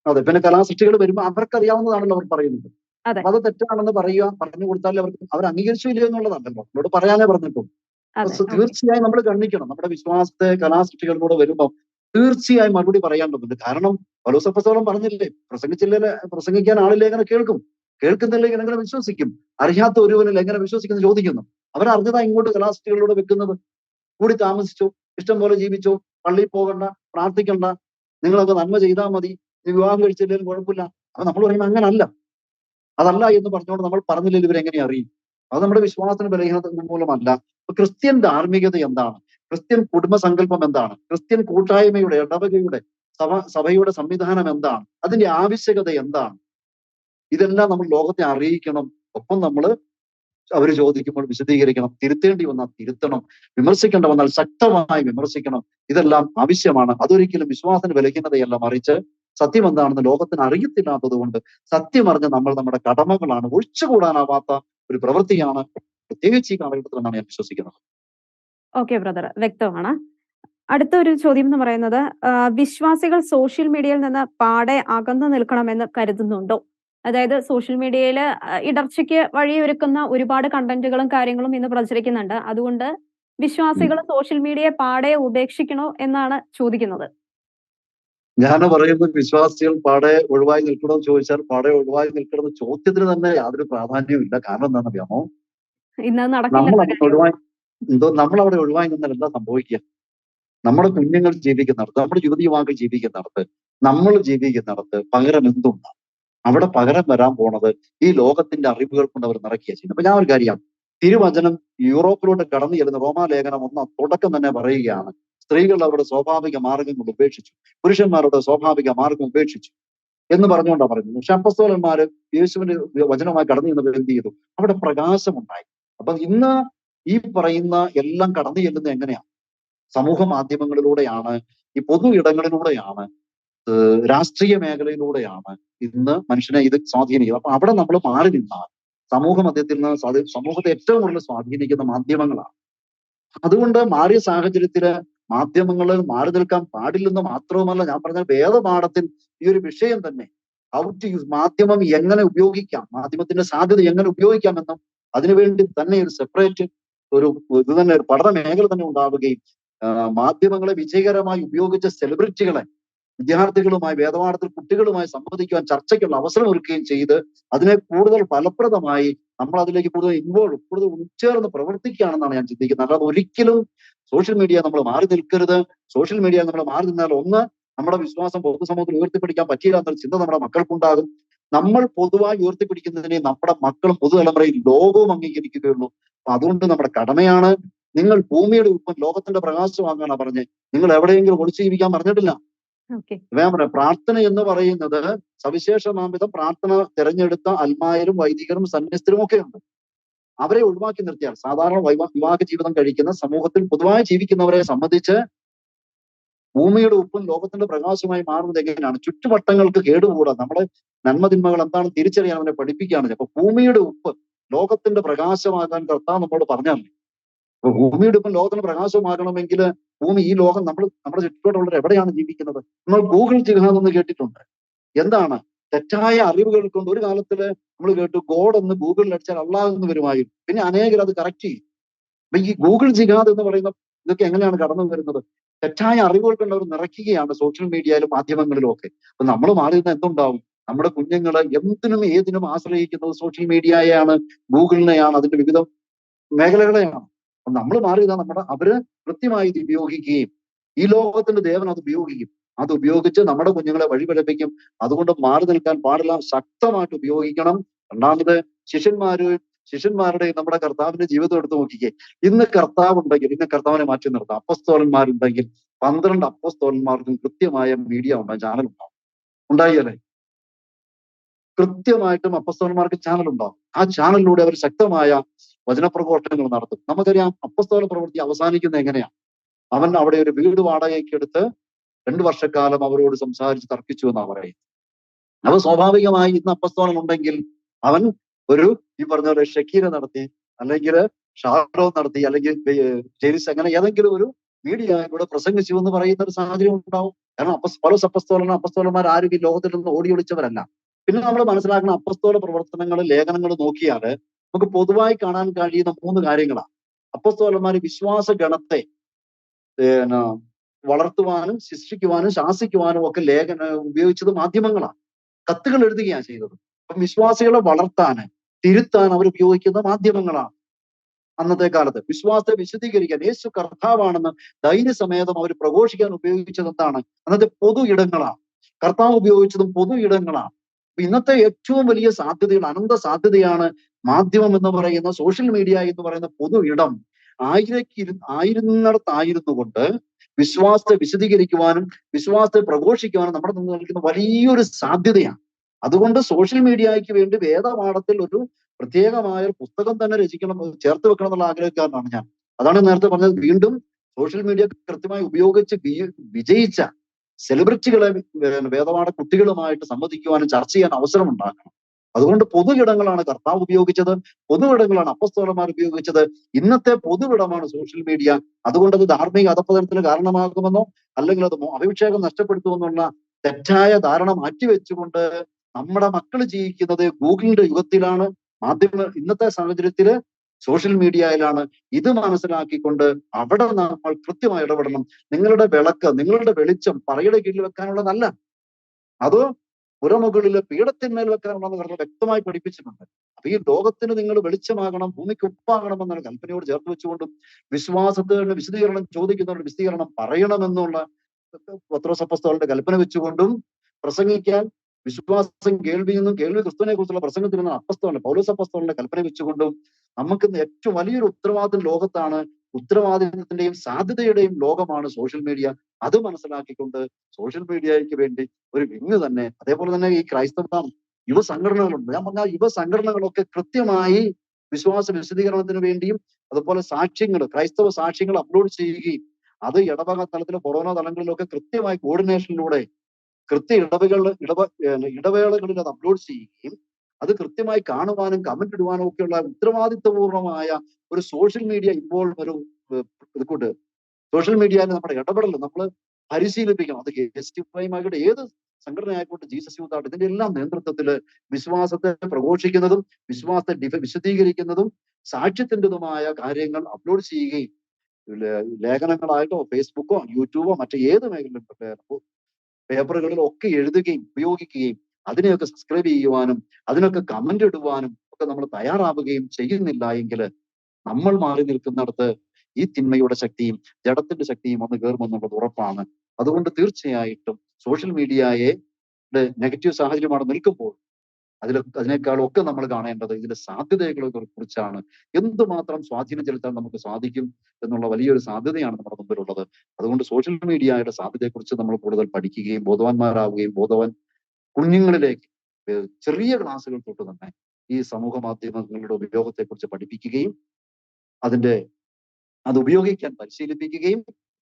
അതെ പിന്നെ കലാസൃഷ്ടികൾ വരുമ്പോൾ അവർക്കറിയാവുന്നതാണല്ലോ അവർ പറയുന്നത്. അതെ. തെറ്റാണെന്ന് പറയുക പറഞ്ഞു കൊടുത്താൽ അവർക്ക് അവർ അംഗീകരിച്ചു ഇല്ലയോ എന്നുള്ളതാണല്ലോ നമ്മളോട് പറയാനേ പറഞ്ഞിട്ടുള്ളൂ. അപ്പൊ തീർച്ചയായും നമ്മൾ ഗണ്ണിക്കണം. നമ്മുടെ വിശ്വാസത്തെ കലാസൃഷ്ടികളിലൂടെ വരുമ്പോൾ തീർച്ചയായും മറുപടി പറയേണ്ടതുണ്ട് കാരണം പലോസപ്പസോളം പറഞ്ഞില്ലേ പ്രസംഗിച്ചില്ലേ പ്രസംഗിക്കാൻ ആളില്ലേ എങ്ങനെ കേൾക്കും? കേൾക്കുന്നില്ലെങ്കിൽ എങ്ങനെ വിശ്വസിക്കും? അറിയാത്ത ഒരുവനിൽ എങ്ങനെ വിശ്വസിക്കുന്നു ചോദിക്കുന്നു. അവരറിഞ്ഞതാ ഇങ്ങോട്ട് കലാസൃഷ്ടികളിലൂടെ വെക്കുന്നത്. കൂടി താമസിച്ചോ ഇഷ്ടം പോലെ ജീവിച്ചോ പള്ളിയിൽ പോകണ്ട പ്രാർത്ഥിക്കണ്ട നിങ്ങളൊക്കെ നന്മ ചെയ്താൽ മതി വിവാഹം കഴിച്ചില്ലെങ്കിലും കുഴപ്പമില്ല. അപ്പൊ നമ്മൾ പറയുമ്പോൾ അങ്ങനല്ല. അതല്ല എന്ന് പറഞ്ഞുകൊണ്ട് നമ്മൾ പറഞ്ഞില്ലെങ്കിൽ ഇവരെങ്ങനെ അറിയും? അത് നമ്മുടെ വിശ്വാസത്തിന് ബലഹീനത മൂലമല്ല. അപ്പൊ ക്രിസ്ത്യൻ ധാർമ്മികത എന്താണ്? ക്രിസ്ത്യൻ കുടുംബ സങ്കല്പം എന്താണ്? ക്രിസ്ത്യൻ കൂട്ടായ്മയുടെ ഇടവകയുടെ സഭ സഭയുടെ സംവിധാനം എന്താണ്? അതിന്റെ ആവശ്യകത എന്താണ്? ഇതെല്ലാം നമ്മൾ ലോകത്തെ അറിയിക്കണം. ഒപ്പം നമ്മൾ അവർ ചോദിക്കുമ്പോൾ വിശദീകരിക്കണം. തിരുത്തേണ്ടി വന്നാൽ തിരുത്തണം. വിമർശിക്കേണ്ട വന്നാൽ ശക്തമായി വിമർശിക്കണം. ഇതെല്ലാം ആവശ്യമാണ്. അതൊരിക്കലും വിശ്വാസത്തിന് ബലഹീനതയല്ല. മറിച്ച് സത്യം എന്താണെന്ന് ലോകത്തിന് അറിയത്തില്ലാത്തത് കൊണ്ട് സത്യം അറിഞ്ഞ് നമ്മൾ നമ്മുടെ കടമകളാണ് ഒഴിച്ചുകൂടാനാവാത്ത ഒരു പ്രവൃത്തിയാണ് പ്രത്യേകിച്ച് ഈ കാലഘട്ടത്തിൽ എന്നാണ് ഞാൻ വിശ്വസിക്കുന്നത്. ഓക്കെ ബ്രദർ വ്യക്തമാണ്. അടുത്ത ഒരു ചോദ്യം എന്ന് പറയുന്നത് വിശ്വാസികൾ സോഷ്യൽ മീഡിയയിൽ നിന്ന് പാടെ അകന്നു നിൽക്കണമെന്ന് കരുതുന്നുണ്ടോ? അതായത് സോഷ്യൽ മീഡിയയിൽ ഇടർച്ചയ്ക്ക് വഴിയൊരുക്കുന്ന ഒരുപാട് കണ്ടന്റുകളും കാര്യങ്ങളും ഇന്ന് പ്രചരിക്കുന്നുണ്ട്. അതുകൊണ്ട് വിശ്വാസികൾ സോഷ്യൽ മീഡിയയെ പാടെ ഉപേക്ഷിക്കണോ എന്നാണ് ചോദിക്കുന്നത്. ഞാൻ പറയുന്നത് വിശ്വാസികൾ പാടെ ഒഴിവായി നിൽക്കണമെന്ന് ചോദിച്ചാൽ പാടെ ഒഴിവായി നിൽക്കണമെന്ന് ചോദ്യത്തിന് തന്നെ യാതൊരു പ്രാധാന്യവും ഇല്ല. കാരണം എന്താണെന്ന് അറിയാമോ? ഒഴിവായി എന്തോ നമ്മളവിടെ ഒഴിവായി നിന്നാൽ എന്താ സംഭവിക്കുക. നമ്മുടെ കുഞ്ഞുങ്ങൾ ജീവിക്കുന്നിടത്ത് നമ്മുടെ യുവതി യുവാക്കൾ ജീവിക്കുന്നിടത്ത് നമ്മൾ ജീവിക്കുന്നിടത്ത് പകരം എന്തുണ്ട്? അവിടെ പകരം വരാൻ പോണത് ഈ ലോകത്തിന്റെ അറിവുകൾ കൊണ്ട് അവർ നിറയ്ക്കുക ചെയ്യുന്നത്. അപ്പൊ ഞാൻ ഒരു കാര്യം തിരുവചനം യൂറോപ്പിലോട്ട് കടന്നു ചെല്ലുന്ന റോമാലേഖനം ഒന്ന് തുടക്കം തന്നെ പറയുകയാണ്. സ്ത്രീകൾ അവരുടെ സ്വാഭാവിക മാർഗങ്ങൾ ഉപേക്ഷിച്ചു. പുരുഷന്മാരുടെ സ്വാഭാവിക മാർഗം ഉപേക്ഷിച്ചു എന്ന് പറഞ്ഞുകൊണ്ടാണ് പറയുന്നത്. പക്ഷെ അപ്പസ്തോലന്മാര് യേശുവിന്റെ വചനമായി കടന്നു ചെന്നവർ എന്ത് ചെയ്തു? അവിടെ പ്രകാശമുണ്ടായി. അപ്പൊ ഇന്ന് ഈ പറയുന്ന എല്ലാം കടന്നു ചെല്ലുന്നത് എങ്ങനെയാണ് സമൂഹ മാധ്യമങ്ങളിലൂടെയാണ് ഈ പൊതു ഇടങ്ങളിലൂടെയാണ് രാഷ്ട്രീയ മേഖലയിലൂടെയാണ് ഇന്ന് മനുഷ്യനെ ഇത് സ്വാധീനിക്കുന്നത്. അപ്പൊ അവിടെ നമ്മൾ മാറി നിന്നാൽ സമൂഹ മധ്യത്തിൽ നിന്ന് സമൂഹത്തെ ഏറ്റവും കൂടുതൽ സ്വാധീനിക്കുന്ന മാധ്യമങ്ങളാണ്. അതുകൊണ്ട് മാറിയ സാഹചര്യത്തിൽ മാധ്യമങ്ങളിൽ മാറി നിൽക്കാൻ പാടില്ലെന്ന് മാത്രവുമല്ല ഞാൻ പറഞ്ഞ വേദപാഠത്തിൽ ഈ ഒരു വിഷയം തന്നെ. ഹൗ ടു യൂസ് മാധ്യമം എങ്ങനെ ഉപയോഗിക്കാം? മാധ്യമത്തിന്റെ സാധ്യത എങ്ങനെ ഉപയോഗിക്കാം ഉപയോഗിക്കാമെന്നും അതിനുവേണ്ടി തന്നെ ഒരു സെപ്പറേറ്റ് ഒരു ഇത് തന്നെ ഒരു പഠന മേഖല തന്നെ ഉണ്ടാവുകയും മാധ്യമങ്ങളെ വിജയകരമായി ഉപയോഗിച്ച സെലിബ്രിറ്റികളെ വിദ്യാർത്ഥികളുമായി വേദപാഠത്തിൽ കുട്ടികളുമായി സംവദിക്കുവാൻ ചർച്ചയ്ക്കുള്ള അവസരം ഒരുക്കുകയും ചെയ്ത് അതിനെ കൂടുതൽ ഫലപ്രദമായി നമ്മൾ അതിലേക്ക് കൂടുതൽ ഇൻവോൾവ് കൂടുതൽ ഉൾച്ചേർന്ന് പ്രവർത്തിക്കുകയാണെന്നാണ് ഞാൻ ചിന്തിക്കുന്നത്. അല്ലാതെ ഒരിക്കലും സോഷ്യൽ മീഡിയ നമ്മൾ മാറി നിൽക്കരുത്. സോഷ്യൽ മീഡിയ നമ്മൾ മാറി നിന്നാൽ ഒന്ന് നമ്മുടെ വിശ്വാസം പൊതുസമൂഹത്തിൽ ഉയർത്തിപ്പിടിക്കാൻ പറ്റിയില്ല എന്നൊരു ചിന്ത നമ്മുടെ മക്കൾക്കുണ്ടാകും. നമ്മൾ പൊതുവായി ഉയർത്തിപ്പിടിക്കുന്നതിനെ നമ്മുടെ മക്കളും പുതുതലമുറയിൽ ലോകവും അംഗീകരിക്കുകയുള്ളൂ. അതുകൊണ്ട് നമ്മുടെ കടമയാണ്. നിങ്ങൾ ഭൂമിയുടെ ഉപ്പൻ ലോകത്തിന്റെ പ്രകാശമാകാനാണ് പറഞ്ഞത്. നിങ്ങൾ എവിടെയെങ്കിലും ഒളിച്ചു ജീവിക്കാൻ പറഞ്ഞിട്ടില്ല. പറയാം പ്രാർത്ഥന എന്ന് പറയുന്നത് സവിശേഷമാംവിധം പ്രാർത്ഥന തിരഞ്ഞെടുത്ത അൽമായരും വൈദികരും സന്യസ്തരും ഒക്കെ ഉണ്ട്. അവരെ ഒഴിവാക്കി നിർത്തിയാൽ സാധാരണ വൈവാ- വിവാഹ ജീവിതം കഴിക്കുന്ന സമൂഹത്തിൽ പൊതുവായി ജീവിക്കുന്നവരെ സംബന്ധിച്ച് ഭൂമിയുടെ ഉപ്പും ലോകത്തിന്റെ പ്രകാശമായി മാറുന്നത് എങ്ങനെയാണ്? ചുറ്റുവട്ടങ്ങൾക്ക് കേടുകൂടാ. നമ്മുടെ നന്മതിന്മകൾ എന്താണ് തിരിച്ചറിയാൻ അവനെ പഠിപ്പിക്കുകയാണ്. അപ്പൊ ഭൂമിയുടെ ഉപ്പ് ലോകത്തിന്റെ പ്രകാശമാകാൻ കർത്താവ് നമ്മോട് പറഞ്ഞാൽ അപ്പൊ ഭൂമിയുടെ ഉപ്പും ലോകത്തിന്റെ പ്രകാശമാകണമെങ്കിൽ ഭൂമി ഈ ലോകം നമ്മൾ നമ്മുടെ ചുറ്റുപാടുള്ളവർ എവിടെയാണ് ജീവിക്കുന്നത്? നമ്മൾ ഗൂഗിൾ ജിഹാദ് എന്ന് കേട്ടിട്ടുണ്ട്. എന്താണ്? തെറ്റായ അറിവുകൾ കൊണ്ട് ഒരു കാലത്തിൽ നമ്മൾ കേട്ടു ഗോഡ് എന്ന് ഗൂഗിളിൽ അടിച്ചാൽ അള്ളാഹ് എന്ന് വരുമായിരുന്നു പിന്നെ അനേകർ അത് കറക്റ്റ് ചെയ്യും. അപ്പൊ ഈ ഗൂഗിൾ ജിഹാദ് എന്ന് പറയുന്ന ഇതൊക്കെ എങ്ങനെയാണ് കടന്നു വരുന്നത്? തെറ്റായ അറിവുകൾ കൊണ്ട് അവർ നിറയ്ക്കുകയാണ് സോഷ്യൽ മീഡിയയിലും മാധ്യമങ്ങളിലും ഒക്കെ. അപ്പൊ നമ്മൾ മാറി എന്തുണ്ടാവും? നമ്മുടെ കുഞ്ഞുങ്ങൾ എന്തിനും ഏതിനും ആശ്രയിക്കുന്നത് സോഷ്യൽ മീഡിയയെയാണ് ഗൂഗിളിനെയാണ് അതിന്റെ വിവിധ മേഖലകളെയാണ്. നമ്മൾ മാറി ഇതാ നമ്മുടെ അവർ കൃത്യമായി ഇത് ഉപയോഗിക്കുകയും ഈ ലോകത്തിന്റെ ദേവൻ അത് ഉപയോഗിക്കും. അത് ഉപയോഗിച്ച് നമ്മുടെ കുഞ്ഞുങ്ങളെ വഴിപഴപ്പിക്കും. അതുകൊണ്ട് മാറി നിൽക്കാൻ പാടില്ല. ശക്തമായിട്ട് ഉപയോഗിക്കണം. രണ്ടാമത് ശിഷ്യന്മാര് ശിഷ്യന്മാരുടെ നമ്മുടെ കർത്താവിന്റെ ജീവിതം എടുത്ത് നോക്കിക്കേ. ഇന്ന് കർത്താവ് ഉണ്ടെങ്കിൽ ഇന്ന് കർത്താവിനെ മാറ്റി നിർത്താം. അപ്പസ്തോലന്മാരുണ്ടെങ്കിൽ പന്ത്രണ്ട് അപ്പസ്തോലന്മാർക്കും കൃത്യമായ മീഡിയ ഉണ്ടാകും ചാനൽ ഉണ്ടാവും. ഉണ്ടായില്ലേ കൃത്യമായിട്ടും അപ്പസ്തോലന്മാർക്ക് ചാനൽ ഉണ്ടാവും. ആ ചാനലിലൂടെ അവർ ശക്തമായ വചനപ്രഘോഷണങ്ങൾ നടത്തും. നമുക്കറിയാം അപ്പസ്തോല പ്രവൃത്തി അവസാനിക്കുന്നത് എങ്ങനെയാണ് അവൻ അവിടെ ഒരു വീട് വാടകയ്ക്ക് എടുത്ത് രണ്ടു വർഷക്കാലം അവരോട് സംസാരിച്ച് തർക്കിച്ചു എന്നാണ് പറയുന്നത്. അപ്പൊ സ്വാഭാവികമായി ഇന്ന് അപ്പസ്തോലൻ ഉണ്ടെങ്കിൽ അവൻ ഒരു ഈ പറഞ്ഞ പോലെ ഷക്കീര നടത്തി അല്ലെങ്കിൽ ഷാഡോ നടത്തി അല്ലെങ്കിൽ ജെയിൽസ് അങ്ങനെ ഏതെങ്കിലും ഒരു മീഡിയ കൂടെ പ്രസംഗിച്ചു എന്ന് പറയുന്ന ഒരു സാഹചര്യം ഉണ്ടാവും. കാരണം അപ്പസ് പല അപ്പസ്തോലനും അപ്പസ്തോലന്മാർ ആരും ഈ ലോകത്തിൽ നിന്ന് ഓടി ഒളിച്ചവരല്ല പിന്നെ നമ്മൾ മനസ്സിലാക്കുന്ന അപ്പസ്തോല പ്രവർത്തനങ്ങൾ ലേഖനങ്ങൾ നോക്കിയാൽ നമുക്ക് പൊതുവായി കാണാൻ കഴിയുന്ന മൂന്ന് കാര്യങ്ങളാണ്. അപ്പസ്തോലന്മാർ വിശ്വാസ ഗണത്തെ പിന്നെ വളർത്തുവാനും ശിക്ഷിക്കുവാനും ശാസിക്കുവാനും ഒക്കെ ലേഖന ഉപയോഗിച്ചത് മാധ്യമങ്ങളാണ്. കത്തുകൾ എഴുതുകയാണ് ചെയ്തത്. അപ്പം വിശ്വാസികളെ വളർത്താന് തിരുത്താൻ അവർ ഉപയോഗിക്കുന്ന മാധ്യമങ്ങളാണ് അന്നത്തെ കാലത്ത്. വിശ്വാസത്തെ വിശദീകരിക്കാൻ യേശു കർത്താവാണെന്ന് ധൈര്യസമേതം അവർ പ്രഘോഷിക്കാൻ ഉപയോഗിച്ചത് എന്താണ്? അന്നത്തെ പൊതു ഇടങ്ങളാണ്. കർത്താവ് ഉപയോഗിച്ചതും പൊതു ഇടങ്ങളാണ്. ഇന്നത്തെ ഏറ്റവും വലിയ സാധ്യതകൾ അനന്ത സാധ്യതയാണ് മാധ്യമം എന്ന് പറയുന്ന സോഷ്യൽ മീഡിയ എന്ന് പറയുന്ന പൊതു ഇടം ആയിരക്കി ആയിരുന്നിടത്തായിരുന്നു കൊണ്ട് വിശ്വാസത്തെ വിശദീകരിക്കുവാനും വിശ്വാസത്തെ പ്രഘോഷിക്കുവാനും നമ്മുടെ മുന്നിൽ നിൽക്കുന്ന വലിയൊരു സാധ്യതയാണ്. അതുകൊണ്ട് സോഷ്യൽ മീഡിയയ്ക്ക് വേണ്ടി വേദപാഠത്തിൽ ഒരു പ്രത്യേകമായ ഒരു പുസ്തകം തന്നെ രചിക്കണം ചേർത്ത് വെക്കണം എന്നുള്ള ആഗ്രഹക്കാരനാണ് ഞാൻ. അതാണ് നേരത്തെ പറഞ്ഞത്. വീണ്ടും സോഷ്യൽ മീഡിയ കൃത്യമായി ഉപയോഗിച്ച് വിജയിച്ച സെലിബ്രിറ്റികളെ വേദപാഠ കുട്ടികളുമായിട്ട് സംവദിക്കുവാനും ചർച്ച ചെയ്യാൻ അവസരം ഉണ്ടാക്കണം അതുകൊണ്ട് പൊതു ഇടങ്ങളാണ് കർത്താവ് ഉപയോഗിച്ചത് പൊതു ഇടങ്ങളാണ് അപ്പസ്തോലന്മാർ ഉപയോഗിച്ചത്. ഇന്നത്തെ പൊതു ഇടമാണ് സോഷ്യൽ മീഡിയ. അതുകൊണ്ട് അത് ധാർമ്മിക അധപ്പതനത്തിന് കാരണമാകുമെന്നോ അല്ലെങ്കിൽ അത് അഭിഷേകം നഷ്ടപ്പെടുത്തുമെന്നുള്ള തെറ്റായ ധാരണ മാറ്റിവെച്ചുകൊണ്ട് നമ്മുടെ മക്കൾ ജീവിക്കുന്നത് ഗൂഗിളിന്റെ യുഗത്തിലാണ് മാധ്യമ ഇന്നത്തെ സാഹചര്യത്തിൽ സോഷ്യൽ മീഡിയയിലാണ്. ഇത് മനസ്സിലാക്കിക്കൊണ്ട് അവിടെ നമ്മൾ കൃത്യമായി ഇടപെടണം. നിങ്ങളുടെ വിളക്ക് നിങ്ങളുടെ വെളിച്ചം പറയുടെ കീഴിൽ വെക്കാനുള്ളതല്ല. അത് പുറമുകളിലെ പീഠത്തിന്മേൽ വെക്കാനുള്ളത് കർത്താവ് വ്യക്തമായി പഠിപ്പിച്ചിട്ടുണ്ട്. അപ്പൊ ഈ ലോകത്തിന് നിങ്ങൾ വെളിച്ചമാകണം ഭൂമിക്ക് ഉപ്പാകണം എന്നാണ് കൽപ്പനയോട് ചേർത്ത് വെച്ചുകൊണ്ടും വിശ്വാസത്തിന് വിശദീകരണം ചോദിക്കുന്നവരുടെ വിശദീകരണം പറയണമെന്നുള്ള പത്രോസപ്പസ്തകളുടെ കൽപ്പന വെച്ചുകൊണ്ടും പ്രസംഗിക്കാൻ വിശ്വാസം കേൾവി നിന്നും കേൾവി ക്രിസ്തുവിനെ കുറിച്ചുള്ള പ്രസംഗത്തിൽ നിന്ന് അപ്പസ്തോലൻ പൗലോസ് അപ്പസ്തോലിന്റെ കൽപ്പന വെച്ചുകൊണ്ടും നമുക്ക് ഏറ്റവും വലിയൊരു ഉത്തരവാദിത്വം ലോകത്താണ് ഉത്തരവാദിത്വത്തിന്റെയും സാധ്യതയുടെയും ലോകമാണ് സോഷ്യൽ മീഡിയ അത് മനസ്സിലാക്കിക്കൊണ്ട് സോഷ്യൽ മീഡിയയ്ക്ക് വേണ്ടി ഒരു വിങ് തന്നെ അതേപോലെ തന്നെ ഈ ക്രൈസ്തവ യുവ സംഘടനകളുണ്ട് ഞാൻ പറഞ്ഞ യുവ സംഘടനകളൊക്കെ കൃത്യമായി വിശ്വാസ വിശദീകരണത്തിന് വേണ്ടിയും അതുപോലെ സാക്ഷ്യങ്ങൾ ക്രൈസ്തവ സാക്ഷ്യങ്ങൾ അപ്ലോഡ് ചെയ്യുകയും അത് ഇടവക തലത്തിലെ കൊറോണ തലങ്ങളിലൊക്കെ കൃത്യമായി കോർഡിനേഷനിലൂടെ കൃത്യ ഇടവകളിൽ ഇടവ ഇടവേളകളിൽ അത് അപ്ലോഡ് ചെയ്യുകയും അത് കൃത്യമായി കാണുവാനും കമന്റ് ഇടുവാനും ഒക്കെയുള്ള ഉത്തരവാദിത്വപൂർണമായ ഒരു സോഷ്യൽ മീഡിയ ഇൻവോൾവ് ഒരു ഇതുകൊണ്ട് സോഷ്യൽ മീഡിയയിൽ നമ്മുടെ ഇടപെടൽ നമ്മൾ പരിശീലിപ്പിക്കണം. അത് എസ് ടി ആയിക്കോട്ടെ ഏത് സംഘടന ആയിക്കോട്ടെ ജീസസ് യൂത്ത് ആയിട്ട് ഇതിന്റെ എല്ലാം നേതൃത്വത്തിൽ വിശ്വാസത്തെ പ്രഘോഷിക്കുന്നതും വിശ്വാസത്തെ ഡിഫ വിശദീകരിക്കുന്നതും സാക്ഷ്യത്തിന്റെതുമായ കാര്യങ്ങൾ അപ്ലോഡ് ചെയ്യുകയും ലേഖനങ്ങളായിട്ടോ ഫേസ്ബുക്കോ യൂട്യൂബോ മറ്റു ഏത് മേഖലയിലും പേപ്പറുകളിലോ ഒക്കെ എഴുതുകയും ഉപയോഗിക്കുകയും അതിനെയൊക്കെ സബ്സ്ക്രൈബ് ചെയ്യുവാനും അതിനൊക്കെ കമന്റ് ഇടുവാനും ഒക്കെ നമ്മൾ തയ്യാറാവുകയും ചെയ്യുന്നില്ല എങ്കിൽ നമ്മൾ മാറി നിൽക്കുന്നിടത്ത് ഈ തിന്മയുടെ ശക്തിയും ജഡത്തിന്റെ ശക്തിയും ഒന്ന് കയറുമെന്നുള്ളത് ഉറപ്പാണ്. അതുകൊണ്ട് തീർച്ചയായിട്ടും സോഷ്യൽ മീഡിയയെ നെഗറ്റീവ് സാഹചര്യമാണ് നിൽക്കുമ്പോൾ അതിൽ അതിനേക്കാളൊക്കെ നമ്മൾ കാണേണ്ടത് ഇതിന്റെ സാധ്യതകളെ കുറിച്ചാണ്. എന്തുമാത്രം സ്വാധീനം ചെലുത്താൻ നമുക്ക് സാധിക്കും എന്നുള്ള വലിയൊരു സാധ്യതയാണ് നമ്മുടെ മുമ്പിലുള്ളത്. അതുകൊണ്ട് സോഷ്യൽ മീഡിയയുടെ സാധ്യതയെക്കുറിച്ച് നമ്മൾ കൂടുതൽ പഠിക്കുകയും ബോധവാന്മാരാവുകയും ബോധവാൻ കുഞ്ഞുങ്ങളിലേക്ക് ചെറിയ ക്ലാസ്സുകൾ തൊട്ട് തന്നെ ഈ സമൂഹ മാധ്യമങ്ങളുടെ ഉപയോഗത്തെക്കുറിച്ച് പഠിപ്പിക്കുകയും അതിന്റെ അത് ഉപയോഗിക്കാൻ പരിശീലിപ്പിക്കുകയും